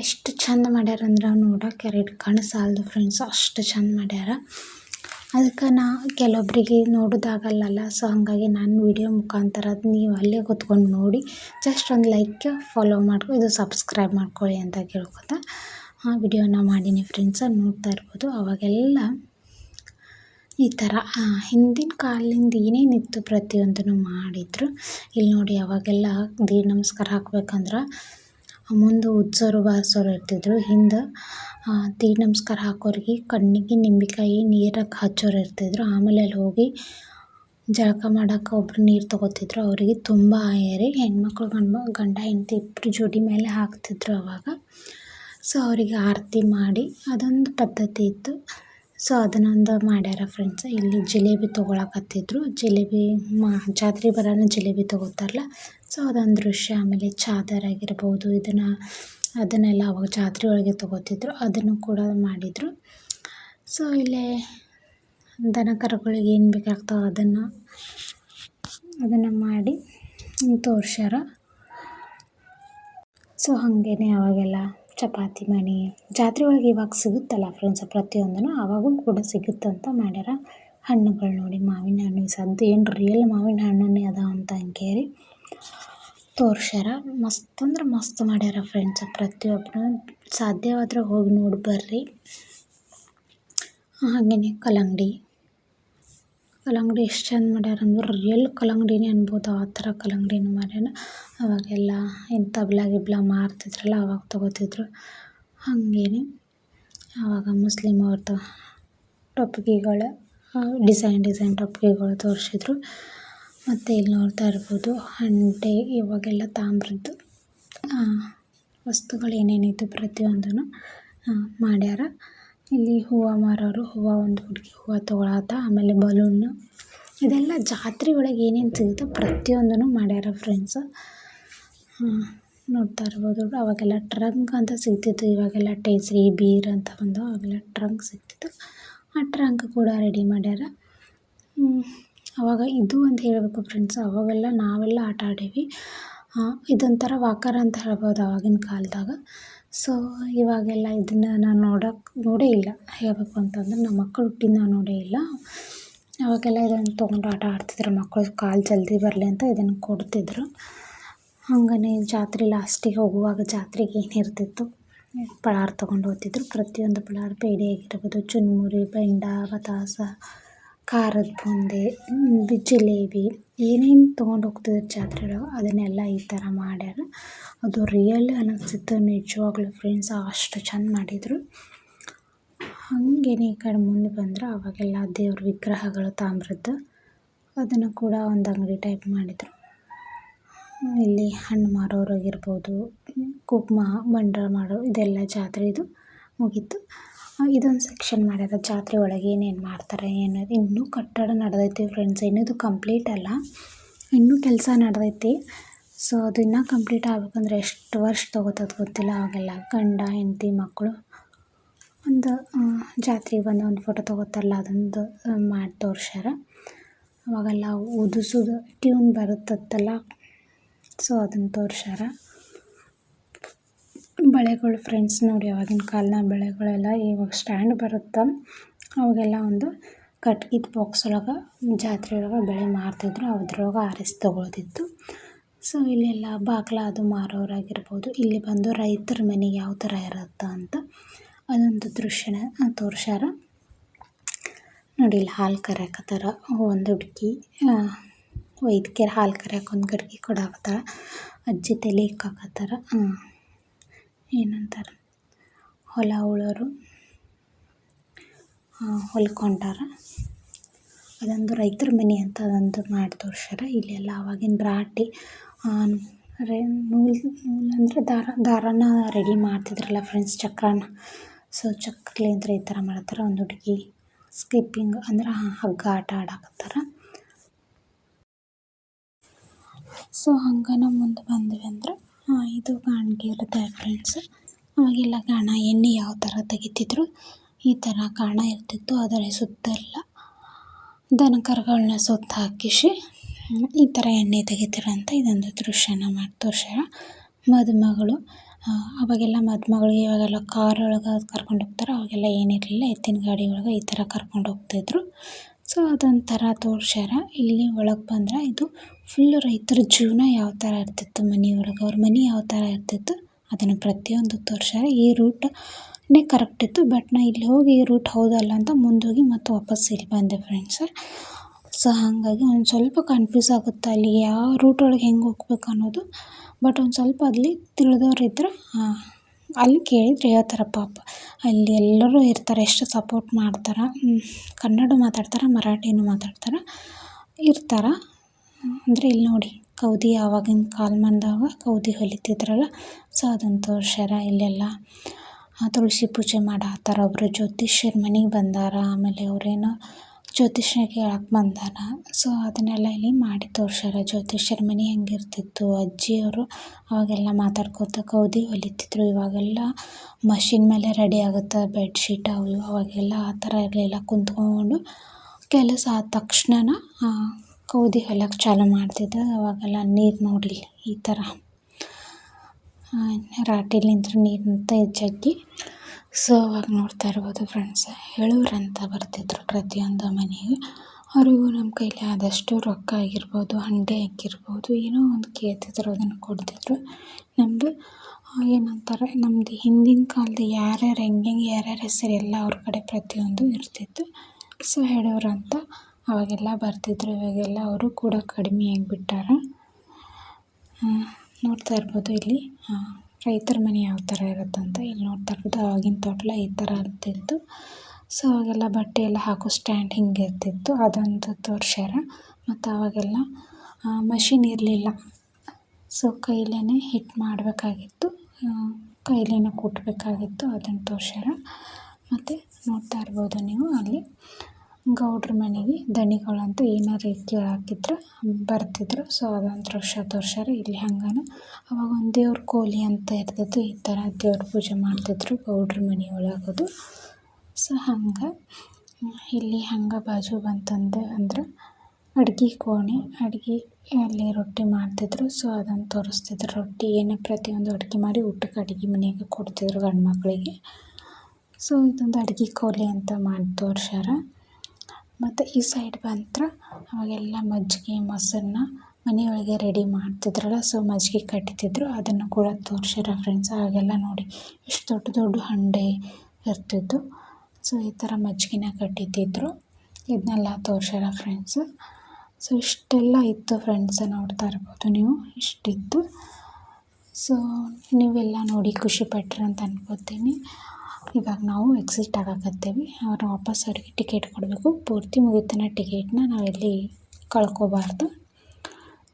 [SPEAKER 1] ಎಷ್ಟು ಚಂದ ಮಾಡ್ಯಾರ ಅಂದ್ರೆ ನೋಡೋಕೆ ಎರಡು ಕಣ್ಣು ಸಾಲದು ಫ್ರೆಂಡ್ಸ್ ಅಷ್ಟು ಚಂದ ಮಾಡ್ಯಾರ. ಅದಕ್ಕೆ ನಾ ಕೆಲವೊಬ್ಬರಿಗೆ ನೋಡೋದಾಗಲ್ಲಲ್ಲ ಸೊ ಹಾಗಾಗಿ ನಾನು ವಿಡಿಯೋ ಮುಖಾಂತರ ನೀವು ಅಲ್ಲೇ ಕೂತ್ಕೊಂಡು ನೋಡಿ ಜಸ್ಟ್ ಒಂದು ಲೈಕ್ ಫಾಲೋ ಮಾಡ್ಕೊ, ಇದು ಸಬ್ಸ್ಕ್ರೈಬ್ ಮಾಡ್ಕೊಳ್ಳಿ ಅಂತ ಕೇಳ್ಕೊತ, ಆ ವಿಡಿಯೋನ ಮಾಡೀನಿ ಫ್ರೆಂಡ್ಸ ನೋಡ್ತಾ ಇರ್ಬೋದು. ಅವಾಗೆಲ್ಲ ಈ ಥರ ಹಿಂದಿನ ಕಾಲದಿಂದ ಏನೇನಿತ್ತು ಪ್ರತಿಯೊಂದನ್ನು ಮಾಡಿದ್ರು. ಇಲ್ಲಿ ನೋಡಿ, ಅವಾಗೆಲ್ಲ ದೀಡ್ ನಮಸ್ಕಾರ ಹಾಕ್ಬೇಕಂದ್ರೆ ಮುಂದೆ ಉಜ್ಜೋರು ಬಾರಿಸೋರು ಇರ್ತಿದ್ರು. ಹಿಂದೆ ದೀಡ್ ನಮಸ್ಕಾರ ಹಾಕೋರಿಗೆ ಕಣ್ಣಿಗೆ ನಿಂಬೆಕಾಯಿ ನೀರಾಗ ಹಚ್ಚೋರು ಇರ್ತಿದ್ರು. ಆಮೇಲೆ ಅಲ್ಲಿ ಹೋಗಿ ಜಳಕ ಮಾಡಕ್ಕೆ ಒಬ್ರು ನೀರು ತೊಗೋತಿದ್ರು. ಅವರಿಗೆ ತುಂಬ ಆಯರಿ. ಹೆಣ್ಮಕ್ಳು ಗಂಡು ಗಂಡ ಹೆಂಡತಿ ಇಬ್ಬರು ಜೋಡಿ ಮೇಲೆ ಹಾಕ್ತಿದ್ರು ಅವಾಗ. ಸೊ, ಅವರಿಗೆ ಆರತಿ ಮಾಡಿ ಅದೊಂದು ಪದ್ಧತಿ ಇತ್ತು. ಸೊ ಅದನ್ನೊಂದು ಮಾಡ್ಯಾರ ಫ್ರೆಂಡ್ಸ್ ಇಲ್ಲಿ ಜಿಲೇಬಿ ತೊಗೊಳಕತ್ತಿದ್ರು. ಜಿಲೇಬಿ ಮಾ, ಜಾತ್ರೆ ಬರೋಣ ಜಿಲೇಬಿ ತೊಗೋತಾರಲ್ಲ. ಸೊ ಅದೊಂದು ದೃಶ್ಯ. ಆಮೇಲೆ ಚಾದರ್ ಆಗಿರ್ಬೋದು, ಇದನ್ನು, ಅದನ್ನೆಲ್ಲ ಅವಾಗ ಜಾತ್ರೆ ಒಳಗೆ ತೊಗೋತಿದ್ರು. ಅದನ್ನು ಕೂಡ ಮಾಡಿದರು. ಸೊ ಇಲ್ಲೇ ದನ ಕರುಗಳಿಗೆ ಏನು ಬೇಕಾಗ್ತವೆ ಅದನ್ನು ಅದನ್ನು ಮಾಡಿ ತೋರ್ಸ್ಯಾರ. ಸೊ ಹಾಗೇನೆ ಅವಾಗೆಲ್ಲ. ಚಪಾತಿ ಮಣಿ ಜಾತ್ರೆ ಒಳಗೆ ಇವಾಗ ಸಿಗುತ್ತಲ್ಲ ಫ್ರೆಂಡ್ಸ್ ಪ್ರತಿಯೊಂದೂ ಆವಾಗೂ ಕೂಡ ಸಿಗುತ್ತಂತ ಮಾಡ್ಯಾರ. ಹಣ್ಣುಗಳು ನೋಡಿ, ಮಾವಿನ ಹಣ್ಣು ಸದ್ದು ಏನು ರಿಯಲ್ ಮಾವಿನ ಹಣ್ಣನ್ನೇ ಅದಾವ ಅಂತ ಅಂಕೇರಿ ತೋರ್ಸ್ಯಾರ. ಮಸ್ತ್ ಅಂದ್ರೆ ಮಸ್ತ್ ಮಾಡ್ಯಾರ ಫ್ರೆಂಡ್ಸ್ ಪ್ರತಿಯೊಬ್ಬರು ಸಾಧ್ಯವಾದ್ರೆ ಹೋಗಿ ನೋಡಿ ಬರ್ರಿ. ಹಾಗೆಯೇ ಕಲ್ಲಂಗಡಿ. ಕಲ್ಲಂಗಡಿ ಎಷ್ಟು ಚೆಂದ ಮಾಡ್ಯಾರ ಅಂದ್ರೆ ರಿಯಲ್ ಕಲ್ಲಂಗಡಿನೇ ಅನ್ಬೋದು, ಆ ಥರ ಕಲ್ಲಂಗಡಿನೂ ಮಾಡ್ಯಾನ. ಅವಾಗೆಲ್ಲ ಏನು ತಬಲ ಗಿಬ್ಲ ಮಾರ್ತಿದ್ರಲ್ಲ, ಅವಾಗ ತೊಗೋತಿದ್ರು. ಹಾಗೇನೆ. ಅವಾಗ ಮುಸ್ಲಿಮ್ ಅವ್ರದ್ದು ಟೊಪ್ಪಿಗೆಗಳು ಡಿಸೈನ್ ಡಿಸೈನ್ ಟೊಪ್ಪಿಗೆಗಳು ತೋರಿಸಿದ್ರು. ಮತ್ತು ಇಲ್ಲಿ ನೋಡ್ತಾ ಇರ್ಬೋದು, ಹಂಡೆ, ಇವಾಗೆಲ್ಲ ತಾಮ್ರದ್ದು ವಸ್ತುಗಳು ಏನೇನಿತ್ತು ಪ್ರತಿಯೊಂದೂ ಮಾಡ್ಯಾರ. ಇಲ್ಲಿ ಹೂವ ಮಾರೋರು, ಹೂವ ಒಂದು ಹುಡುಗಿ ಹೂವ ತೊಗೊಳತ್ತ ಆಮೇಲೆ ಬಲೂನು ಇದೆಲ್ಲ ಜಾತ್ರೆ ಒಳಗೆ ಏನೇನು ಸಿಗುತ್ತೋ ಪ್ರತಿಯೊಂದನ್ನು ಮಾಡ್ಯಾರ ಫ್ರೆಂಡ್ಸ್ ನೋಡ್ತಾ ಇರ್ಬೋದು. ಅವಾಗೆಲ್ಲ ಟ್ರಂಕ್ ಅಂತ ಸಿಗ್ತಿತ್ತು. ಇವಾಗೆಲ್ಲ ಟೇಸ್ರಿ ಬೀರ್ ಅಂತ ಬಂದು ಅವಾಗೆಲ್ಲ ಟ್ರಂಕ್ ಸಿಗ್ತಿತ್ತು. ಆ ಟ್ರಂಕ್ ಕೂಡ ರೆಡಿ ಮಾಡ್ಯಾರ. ಅವಾಗ ಇದು ಅಂತ ಹೇಳಬೇಕು ಫ್ರೆಂಡ್ಸ್ ಅವಾಗೆಲ್ಲ ನಾವೆಲ್ಲ ಆಟ ಆಡೀವಿ. ಇದೊಂಥರ ವಾಕರ್ ಅಂತ ಹೇಳ್ಬೋದು ಆವಾಗಿನ ಕಾಲದಾಗ. ಸೊ, ಇವಾಗೆಲ್ಲ ಇದನ್ನು ನಾನು ನೋಡೋಕೆ, ನೋಡೇ ಇಲ್ಲ. ಹೇಳಬೇಕು ಅಂತಂದ್ರೆ ನಮ್ಮ ಮಕ್ಕಳು ಹುಟ್ಟಿದ ನಾನು ನೋಡೇ ಇಲ್ಲ. ಅವಾಗೆಲ್ಲ ಇದನ್ನು ತೊಗೊಂಡು ಆಟ ಆಡ್ತಿದ್ರು. ಮಕ್ಕಳು ಕಾಲು ಜಲ್ದಿ ಬರಲಿ ಅಂತ ಇದನ್ನು ಕೊಡ್ತಿದ್ರು. ಹಾಗೇ ಜಾತ್ರೆ ಲಾಸ್ಟಿಗೆ ಹೋಗುವಾಗ ಜಾತ್ರೆಗೆ ಏನಿರ್ತಿತ್ತು ಪಳಾರ ತೊಗೊಂಡು ಹೋಗ್ತಿದ್ರು. ಪ್ರತಿಯೊಂದು ಪಳಾರ ಪೇಡೆ ಆಗಿರ್ಬೋದು ಚುನ್ಮುರಿ, ಬೆಂಡ, ಬತಾಸ ಖಾರದ ಬೂಂದಿ ಜಿಲೇಬಿ, ಏನೇನು ತೊಗೊಂಡು ಹೋಗ್ತಿದ್ರು ಜಾತ್ರೆಗೆ ಅದನ್ನೆಲ್ಲ ಈ ಥರ ಮಾಡ್ಯಾರ. ಅದು ರಿಯಲ್ ಅನ್ನಿಸ್ತಿತ್ತು ನಿಜವಾಗ್ಲೂ ಫ್ರೆಂಡ್ಸ್ ಅಷ್ಟು ಚೆಂದ ಮಾಡಿದರು. ಹಾಗೇನೆ ಈ ಕಡೆ ಮುಂದೆ ಬಂದ್ರೆ ಅವಾಗೆಲ್ಲ ದೇವ್ರ ವಿಗ್ರಹಗಳು ತಾಮ್ರದ್ದು, ಅದನ್ನು ಕೂಡ ಒಂದು ಅಂಗಡಿ ಟೈಪ್ ಮಾಡಿದರು. ಇಲ್ಲಿ ಹಣ್ಣು ಮಾರೋರಾಗಿರ್ಬೋದು ಕುಂಕುಮ, ಬಂಡಾರ ಮಾಡೋ, ಇದೆಲ್ಲ ಜಾತ್ರೆದು ಮುಗೀತು. ಇದೊಂದು ಸೆಕ್ಷನ್ ಮಾಡ್ಯಾರ ಜಾತ್ರೆ ಒಳಗೆ ಏನೇನು ಮಾಡ್ತಾರೆ, ಏನು, ಇನ್ನೂ ಕಟ್ಟಡ ನಡೆದೈತಿ ಫ್ರೆಂಡ್ಸ್ ಇನ್ನೂ ಕಂಪ್ಲೀಟ್ ಅಲ್ಲ. ಇನ್ನೂ ಕೆಲಸ ನಡೆದೈತಿ. ಸೊ ಅದು ಇನ್ನೂ ಕಂಪ್ಲೀಟ್ ಆಗ್ಬೇಕಂದ್ರೆ ಎಷ್ಟು ವರ್ಷ ತೊಗೋತದೆ ಗೊತ್ತಿಲ್ಲ. ಅವಾಗೆಲ್ಲ ಗಂಡ, ಹೆಂಡತಿ ಮಕ್ಕಳು ಒಂದು ಜಾತ್ರೆಗೆ ಬಂದು ಒಂದು ಫೋಟೋ ತೊಗೋತಾರಲ್ಲ, ಅದೊಂದು ಮಾಡಿ ತೋರ್ಸ್ಯಾರ. ಅವಾಗೆಲ್ಲ ಊದಿಸೋದು ಟ್ಯೂನ್ ಬರುತ್ತತ್ತಲ್ಲ. ಸೊ ಅದನ್ನು ತೋರ್ಸ್ಯಾರ. ಬಳೆಗಳು ಫ್ರೆಂಡ್ಸ್ ನೋಡಿ ಅವಾಗಿನ ಕಾಲದ ಬಳೆಗಳೆಲ್ಲ ಇವಾಗ ಸ್ಟ್ಯಾಂಡ್ ಬರುತ್ತೆ, ಅವಾಗೆಲ್ಲ ಒಂದು ಕಟ್ಗಿದ ಬಾಕ್ಸ್ ಒಳಗೆ ಜಾತ್ರೆ ಒಳಗೆ ಬೆಳೆ ಮಾರ್ತಿದ್ರು, ಅದ್ರೊಳಗೆ ಆರಿಸಿ ತೊಗೊಳ್ತಿತ್ತು. ಸೊ ಇಲ್ಲೆಲ್ಲ ಬಾಗ್ಲ ಅದು ಮಾರೋರಾಗಿರ್ಬೋದು. ಇಲ್ಲಿ ಬಂದು ರೈತರ ಮನೆ ಯಾವ ಥರ ಇರುತ್ತೆ ಅಂತ ಅದೊಂದು ದೃಶ್ಯನ ತೋರ್ಸ್ಯಾರ. ನೋಡಿ, ಇಲ್ಲಿ ಹಾಲು ಕರೆಯಕತ್ತಾರ. ಒಂದು ಹುಡುಗಿ ವೈದ್ಯಕೀಯ ಹಾಲು ಕರೆಯಕ್ಕೆ ಒಂದು ಗಡ್ಗೆ ಕೊಡಾಕತ್ತಾರ ಅಜ್ಜಿ ತಲೆ ಇಕ್ಕಾಕತ್ತಾರ ಏನಂತಾರೆ? ಹೊಲ ಉಳೋರು ಹೊಲ್ಕೊಂಡಾರ. ಅದೊಂದು ರೈತರ ಮನೆ ಅಂತ ಅದೊಂದು ಮಾಡಿ ತೋರ್ಸ್ಯಾರ. ಇಲ್ಲೆಲ್ಲ ಆವಾಗಿನ ರಾಟಿ ರೇ, ನೂಲು ನೂಲು ಅಂದರೆ ದಾರ, ದಾರಾನ ರೆಡಿ ಮಾಡ್ತಿದ್ರಲ್ಲ ಫ್ರೆಂಡ್ಸ್ ಚಕ್ರನ. ಸೊ ಚಕ್ರಲಿಂತ್ರ ಈ ಥರ ಮಾಡತ್ತಾರ ಒಂದು ಹುಡುಗಿ ಸ್ಕಿಪ್ಪಿಂಗ್ ಅಂದ್ರೆ ಹಗ್ಗ ಆಟ ಆಡಾಕತ್ತಾರ. ಸೊ ಹಂಗೆ ಮುಂದೆ ಬಂದ್ವಿ ಅಂದ್ರೆ ಇದು ಗಾಣ್ಗೆ ಇರುತ್ತೆ ಫ್ರೆಂಡ್ಸ್ ಅವಾಗೆಲ್ಲ ಗಾಣ ಎಣ್ಣೆ ಯಾವ ಥರ ತೆಗಿತಿದ್ರು ಈ ಥರ ಗಾಣ ಇರ್ತಿತ್ತು, ಅದರ ಸುತ್ತೆಲ್ಲ ದನ ಕರುಗಳನ್ನ ಸುತ್ತ ಹಾಕಿಸಿ ಈ ಥರ ಎಣ್ಣೆ ತೆಗಿತಾರಂತ ಇದೊಂದು ದೃಶ್ಯನ ಮಾಡಿ ತೋರಿಸ್ಯಾರ. ಮದುಮಗಳು ಅವಾಗೆಲ್ಲ ಮದುಮಗಳು ಇವಾಗೆಲ್ಲ ಕಾರ್ ಒಳಗೆ ಕರ್ಕೊಂಡು ಹೋಗ್ತಾರೆ, ಅವಾಗೆಲ್ಲ ಏನಿರಲಿಲ್ಲ, ಎತ್ತಿನ ಗಾಡಿ ಒಳಗೆ ಈ ಥರ ಕರ್ಕೊಂಡು ಹೋಗ್ತಿದ್ರು. ಸೊ ಅದೊಂಥರ ತೋರ್ಸ್ಯಾರ. ಇಲ್ಲಿ ಒಳಗೆ ಬಂದ್ರೆ ಇದು ಫುಲ್ ರೈತರ ಜೀವನ ಯಾವ ಥರ ಇರ್ತಿತ್ತು, ಮನೆ ಒಳಗೆ. ಅವ್ರ ಮನೆ ಯಾವ ಥರ ಇರ್ತಿತ್ತು, ಅದನ್ನು ಪ್ರತಿಯೊಂದು ತೋರ್ಸ್ಯಾರ. ಈ ರೂಟ್ನೇ ಕರೆಕ್ಟ್ ಇತ್ತು ಬಟ್ ನಾ ಇಲ್ಲಿ ಹೋಗಿ ಈ ರೂಟ್ ಹೌದಲ್ಲ ಅಂತ ಮುಂದೋಗಿ ಮತ್ತೆ ವಾಪಸ್ ಇಲ್ಲಿ ಬಂದೆ ಫ್ರೆಂಡ್ಸ್ ಸೊ ಹಾಗಾಗಿ ಒಂದು ಸ್ವಲ್ಪ ಕನ್ಫ್ಯೂಸ್ ಆಗುತ್ತೆ ಅಲ್ಲಿ, ಯಾವ ರೂಟ್ ಒಳಗೆ ಹೆಂಗೆ ಹೋಗ್ಬೇಕು ಅನ್ನೋದು ಬಟ್ ಒಂದು ಸ್ವಲ್ಪ ಅಲ್ಲಿ ತಿಳಿದವ್ರು ಇದ್ರೆ ಅಲ್ಲಿ ಕೇಳಿದರೆ ಹೇಳ್ತಾರೆ ಪಾಪ. ಅಲ್ಲಿ ಎಲ್ಲರೂ ಇರ್ತಾರೆ, ಎಷ್ಟು ಸಪೋರ್ಟ್ ಮಾಡ್ತಾರೆ. ಕನ್ನಡ ಮಾತಾಡ್ತಾರೆ, ಮರಾಠಿನೂ ಮಾತಾಡ್ತಾರೆ, ಇರ್ತಾರೆ. ಅಂದರೆ ಇಲ್ಲಿ ನೋಡಿ, ಕೌದಿ ಆವಾಗಿನ ಕಾಲಮಾನ್ದಾಗ ಕೌದಿ ಹೊಲಿತಿದ್ರಲ್ಲ, ಸೊ ಅದನ್ನು ತೋರ್ಸ್ಯಾರ ಇಲ್ಲೆಲ್ಲ. ತುಳಸಿ ಪೂಜೆ ಮಾಡಾತ್ತಾರ ಒಬ್ಬರು ಜ್ಯೋತಿಷ್ಯರ ಮನೆಗೆ ಬಂದಾರ, ಆಮೇಲೆ ಅವರೇನೋ ಜ್ಯೋತಿಷ್ಯ ಕೇಳಕ್ಕೆ ಬಂದಾರ ಸೊ ಅದನ್ನೆಲ್ಲ ಇಲ್ಲಿ ಮಾಡಿ ತೋರ್ಸ್ಯಾರ. ಜ್ಯೋತಿಷ್ಯರ ಮನೆ ಹೆಂಗಿರ್ತಿತ್ತು? ಅಜ್ಜಿಯವರು ಅವಾಗೆಲ್ಲ ಮಾತಾಡ್ಕೋತ ಕೌದಿ ಹೊಲಿತಿದ್ರು. ಇವಾಗೆಲ್ಲ ಮಷಿನ್ ಮೇಲೆ ರೆಡಿ ಆಗುತ್ತೆ. ಬೆಡ್ಶೀಟ್ ಅವು ಅವಾಗೆಲ್ಲ ಆ ಥರ ಇರಲಿಲ್ಲ. ಕುಂತ್ಕೊಂಡು ಕೆಲಸ ಆದ ತಕ್ಷಣ ಕೌದಿ ಹೊಲಿಯೋಕೆ ಚಾಲು ಮಾಡ್ತಿದ್ರು ಅವಾಗೆಲ್ಲ ನೀರು ನೋಡಿ ಈ ಥರ. ರಾಟಿಲಿಂತ್ರ ನೀರಿನಂತ ಜಗ್ಗಿ. ಸೊ ಅವಾಗ ನೋಡ್ತಾ ಇರ್ಬೋದು ಫ್ರೆಂಡ್ಸ್ ಹೇಳೋರಂತ ಬರ್ತಿದ್ರು ಪ್ರತಿಯೊಂದು ಮನೆಗೆ. ಅವರಿಗೂ ನಮ್ಮ ಕೈಲಿ ಆದಷ್ಟು ರೊಕ್ಕ ಆಗಿರ್ಬೋದು, ಹಂಡೆ ಆಗಿರ್ಬೋದು ಏನೋ ಒಂದು ಕೇಳ್ತಿದ್ರು, ಅದನ್ನು ಕೊಡ್ತಿದ್ರು. ನಮ್ಮದು ಏನಂತಾರೆ ನಮ್ಮದು ಹಿಂದಿನ ಕಾಲದ ಯಾರ್ಯಾರು, ಹೆಂಗೆಂಗೆ ಯಾರ್ಯಾರ ಹೆಸರು ಎಲ್ಲ ಅವ್ರ ಕಡೆ ಪ್ರತಿಯೊಂದು ಇರ್ತಿತ್ತು. ಸೊ ಹೇಳೋರು ಅಂತ ಅವಾಗೆಲ್ಲ ಬರ್ತಿದ್ರು, ಇವಾಗೆಲ್ಲ ಅವರು ಕೂಡ ಕಡಿಮೆ ಆಗಿಬಿಟ್ಟಾರ. ನೋಡ್ತಾ ಇರ್ಬೋದು ಇಲ್ಲಿ. ರೈತರ ಮನೆ ಯಾವ ಥರ ಇರುತ್ತಂತ ಇಲ್ಲಿ ನೋಡ್ತಾ ಇರ್ಬೋದು ಆವಾಗಿನ ತೋಟ ಈ ಥರ ಇರ್ತಿತ್ತು. ಸೊ ಅವಾಗೆಲ್ಲ ಬಟ್ಟೆ ಎಲ್ಲ ಹಾಕೋ ಸ್ಟ್ಯಾಂಡ್ ಹಿಂಗೆ ಇರ್ತಿತ್ತು. ಅದೊಂದು ತೋರ್ಸ್ಯಾರ. ಮತ್ತು ಅವಾಗೆಲ್ಲ ಮಷಿನ್ ಇರಲಿಲ್ಲ. ಸೊ ಕೈಲೇ ಹಿಟ್ ಮಾಡಬೇಕಾಗಿತ್ತು. ಕೈಲೇ ಕುಟ್ಟಬೇಕಾಗಿತ್ತು ಅದನ್ನು ತೋರ್ಸ್ಯಾರ. ಮತ್ತು ನೋಡ್ತಾ ಇರ್ಬೋದು ನೀವು ಅಲ್ಲಿ. ಗೌಡ್ರ ಮನೆಗೆ ದಣಿಗಳಂತ ಏನಾರು ಕೇಳಾಕಿದ್ರೆ ಬರ್ತಿದ್ರು. ಸೊ ಅದೊಂದು ವರ್ಷ ತೋರ್ಸ್ಯಾರ ಇಲ್ಲಿ ಹಂಗನ. ಅವಾಗ ಒಂದು ದೇವ್ರ ಕೋಲಿ ಅಂತ ಇರ್ತಿತ್ತು. ಈ ಥರ ದೇವ್ರ ಪೂಜೆ ಮಾಡ್ತಿದ್ರು ಗೌಡ್ರ ಮನೆ ಒಳಗದು. ಸೊ ಹಂಗೆ, ಇಲ್ಲಿ ಹಂಗೆ ಬಾಜು ಬಂತಂದೆ ಅಂದ್ರೆ ಅಡ್ಗೆ ಕೋಣೆ, ಅಡ್ಗೆ ಅಲ್ಲಿ ರೊಟ್ಟಿ ಮಾಡ್ತಿದ್ರು. ಸೊ ಅದನ್ನು ತೋರಿಸ್ತಿದ್ರು. ರೊಟ್ಟಿ ಏನೇ ಪ್ರತಿಯೊಂದು ಅಡುಗೆ ಮಾಡಿ ಊಟಕ್ಕೆ ಅಡುಗೆ ಮನೆಯಾಗ ಕೊಡ್ತಿದ್ರು ಗಂಡು ಮಕ್ಕಳಿಗೆ ಸೊ ಇದೊಂದು ಅಡ್ಗೆ ಕೋಲಿ ಅಂತ ಮಾಡಿ ತೋರ್ಸ್ಯಾರ ಮತ್ತು ಈ ಸೈಡ್ ಬಂತ್ರ ಅವಾಗೆಲ್ಲ ಮಜ್ಜಿಗೆ ಮೊಸರನ್ನ ಮನೆಯೊಳಗೆ ರೆಡಿ ಮಾಡ್ತಿದ್ರಲ್ಲ ಸೊ ಮಜ್ಜಿಗೆ ಕಟ್ತಿದ್ರು. ಅದನ್ನು ಕೂಡ ತೋರಿಸ್ಯಾರ ಫ್ರೆಂಡ್ಸ್ ಆಗೆಲ್ಲ ನೋಡಿ. ಎಷ್ಟು ದೊಡ್ಡ ದೊಡ್ಡ ಹಂಡೆ ಇರ್ತಿದ್ದು ಸೊ ಈ ಥರ ಮಜ್ಜಿಗೆನ ಕಟ್ಟಿದ್ದಿದ್ರು. ಇದನ್ನೆಲ್ಲ ತೋರಿಸ್ಯಾರ ಫ್ರೆಂಡ್ಸ್ ಸೊ ಇಷ್ಟೆಲ್ಲ ಇತ್ತು ಫ್ರೆಂಡ್ಸ್ ನೋಡ್ತಾ ಇರ್ಬೋದು ನೀವು. ಇಷ್ಟಿತ್ತು. ಸೊ ನೀವೆಲ್ಲ ನೋಡಿ ಖುಷಿ ಅಂತ ಅನ್ಕೋತೀನಿ. ಇವಾಗ ನಾವು ಎಕ್ಸಿಟ್ ಆಗಕತ್ತೀವಿ. ಅವ್ರು ವಾಪಸ್ ಅವ್ರಿಗೆ ಟಿಕೆಟ್ ಕೊಡಬೇಕು. ಪೂರ್ತಿ ಮುಗಿತನ ಟಿಕೆಟ್ನ ನಾವೆಲ್ಲಿ ಕಳ್ಕೊಬಾರ್ದು.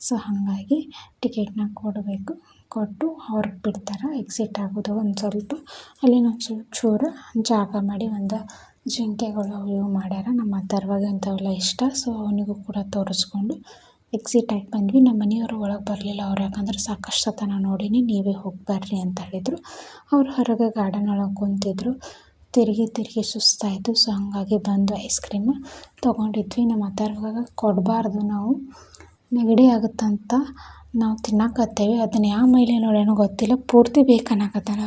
[SPEAKER 1] ಸೊ ಹಾಗಾಗಿ ಟಿಕೆಟ್ನ ಕೊಡಬೇಕು. ಕೊಟ್ಟು ಅವ್ರಿಗೆ ಬಿಡ್ತಾರೆ ಎಕ್ಸಿಟ್ ಆಗೋದು ಒಂದು ಸ್ವಲ್ಪ. ಅಲ್ಲಿ ನಾವು ಸ್ವಲ್ಪ ಚೂರು ಜಾಗ ಮಾಡಿ ಒಂದು ಜಿಂಕೆಗಳು ಇವು ಮಾಡ್ಯಾರ. ನಮ್ಮ ಅಥರ್ವಗೆ ಅಂಥವೆಲ್ಲ ಇಷ್ಟ. ಸೊ ಅವನಿಗೂ ಕೂಡ ತೋರಿಸ್ಕೊಂಡು ಎಕ್ಸಿಟ್ ಆಗಿ ಬಂದ್ವಿ. ನಮ್ಮ ಮನೆಯವರು ಒಳಗೆ ಬರಲಿಲ್ಲ ಅವ್ರು. ಯಾಕಂದ್ರೆ ಸಾಕಷ್ಟು ಸತ ನೋಡೀನಿ. ನೀವೇ ಹೋಗಿ ಬರ್ರಿ ಅಂತ ಹೇಳಿದರು. ಅವ್ರು ಹೊರಗೆ ಗಾರ್ಡನ್ ಒಳಗೆ ಕುಂತಿದ್ರು. ತಿರುಗಿ ತಿರುಗಿ ಸುಸ್ತಾಯಿತು ಸೊ ಹಾಗಾಗಿ ಬಂದು ಐಸ್ ಕ್ರೀಮ್ ತೊಗೊಂಡಿದ್ವಿ. ನಮ್ಮ ಅತ್ತಾರ್ಗಾಗ ಕೊಡಬಾರ್ದು ನಾವು. ನೆಗಡಿ ಆಗುತ್ತಂತ ನಾವು ತಿನ್ನಕತ್ತೇವೆ ಅದನ್ನು ಯಾವ ಮೈಲಿ ನೋಡ್ಯಾನೋ ಗೊತ್ತಿಲ್ಲ. ಪೂರ್ತಿ ಬೇಕು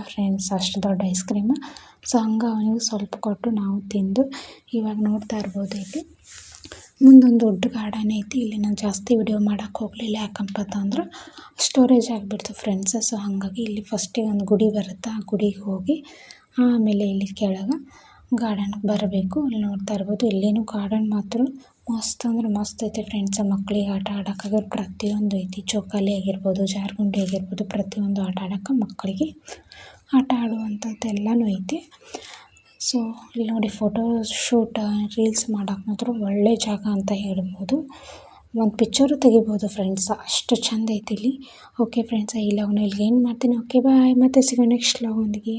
[SPEAKER 1] ಫ್ರೆಂಡ್ಸ್ ಅಷ್ಟು ದೊಡ್ಡ ಐಸ್ ಕ್ರೀಮ್ ಸೊ ಹಂಗೆ ಅವನಿಗೆ ಸ್ವಲ್ಪ ಕೊಟ್ಟು ನಾವು ತಿಂದು ಇವಾಗ ನೋಡ್ತಾ ಇರ್ಬೋದು ಇಲ್ಲಿ. ಮುಂದೊಂದು ದೊಡ್ಡ ಗಾರ್ಡನ್ ಐತಿ. ಇಲ್ಲಿ ನಾನು ಜಾಸ್ತಿ ವಿಡಿಯೋ ಮಾಡಕ್ಕೆ ಹೋಗಲಿಲ್ಲ. ಯಾಕಪ್ಪ ಅಂತಂದ್ರೆ ಸ್ಟೋರೇಜ್ ಆಗಿಬಿಡ್ತು ಫ್ರೆಂಡ್ಸ್ ಸೊ ಹಾಗಾಗಿ ಇಲ್ಲಿ ಫಸ್ಟಿಗೆ ಒಂದು ಗುಡಿ ಬರುತ್ತೆ? ಆ ಗುಡಿಗೆ ಹೋಗಿ ಆಮೇಲೆ ಇಲ್ಲಿ ಕೆಳಗೆ ಗಾರ್ಡನ್ಗೆ ಬರಬೇಕು. ಇಲ್ಲಿ ನೋಡ್ತಾ ಇರ್ಬೋದು. ಇಲ್ಲೇನು ಗಾರ್ಡನ್ ಮಾತ್ರ ಮಸ್ತ್ ಅಂದ್ರೆ ಮಸ್ತ್ ಐತೆ ಫ್ರೆಂಡ್ಸ್ ಮಕ್ಕಳಿಗೆ ಆಟ ಆಡೋಕ್ಕಾಗ ಪ್ರತಿಯೊಂದು ಐತಿ. ಚೌಕಾಲಿ ಆಗಿರ್ಬೋದು, ಜಾರ್ಗುಂಡಿ ಆಗಿರ್ಬೋದು, ಪ್ರತಿಯೊಂದು ಆಟ ಆಡೋಕೆ ಮಕ್ಕಳಿಗೆ ಆಟ ಆಡುವಂಥದ್ದು ಎಲ್ಲನೂ ಐತಿ. ಸೊ, ಇಲ್ಲಿ ನೋಡಿ ಫೋಟೋ ಶೂಟ್, ರೀಲ್ಸ್ ಮಾಡಕ್ಕೆ ಮಾತ್ರ ಒಳ್ಳೆ ಜಾಗ ಅಂತ ಹೇಳ್ಬೋದು. ಒಂದು ಪಿಕ್ಚರು ತೆಗಿಬೋದು ಫ್ರೆಂಡ್ಸ್ ಅಷ್ಟು ಚೆಂದ ಐತೆ ಇಲ್ಲಿ. ಓಕೆ ಫ್ರೆಂಡ್ಸ್ ಈ ಲಾಗ್ನ ಇಲ್ಲಿಗೆ ಏನು ಮಾಡ್ತೀನಿ? ಓಕೆ ಬಾಯ್ ಮತ್ತೆ ಸಿಗೋಣ ನೆಕ್ಸ್ಟ್ ಲಾಗ್ ಒಂದಿಗೆ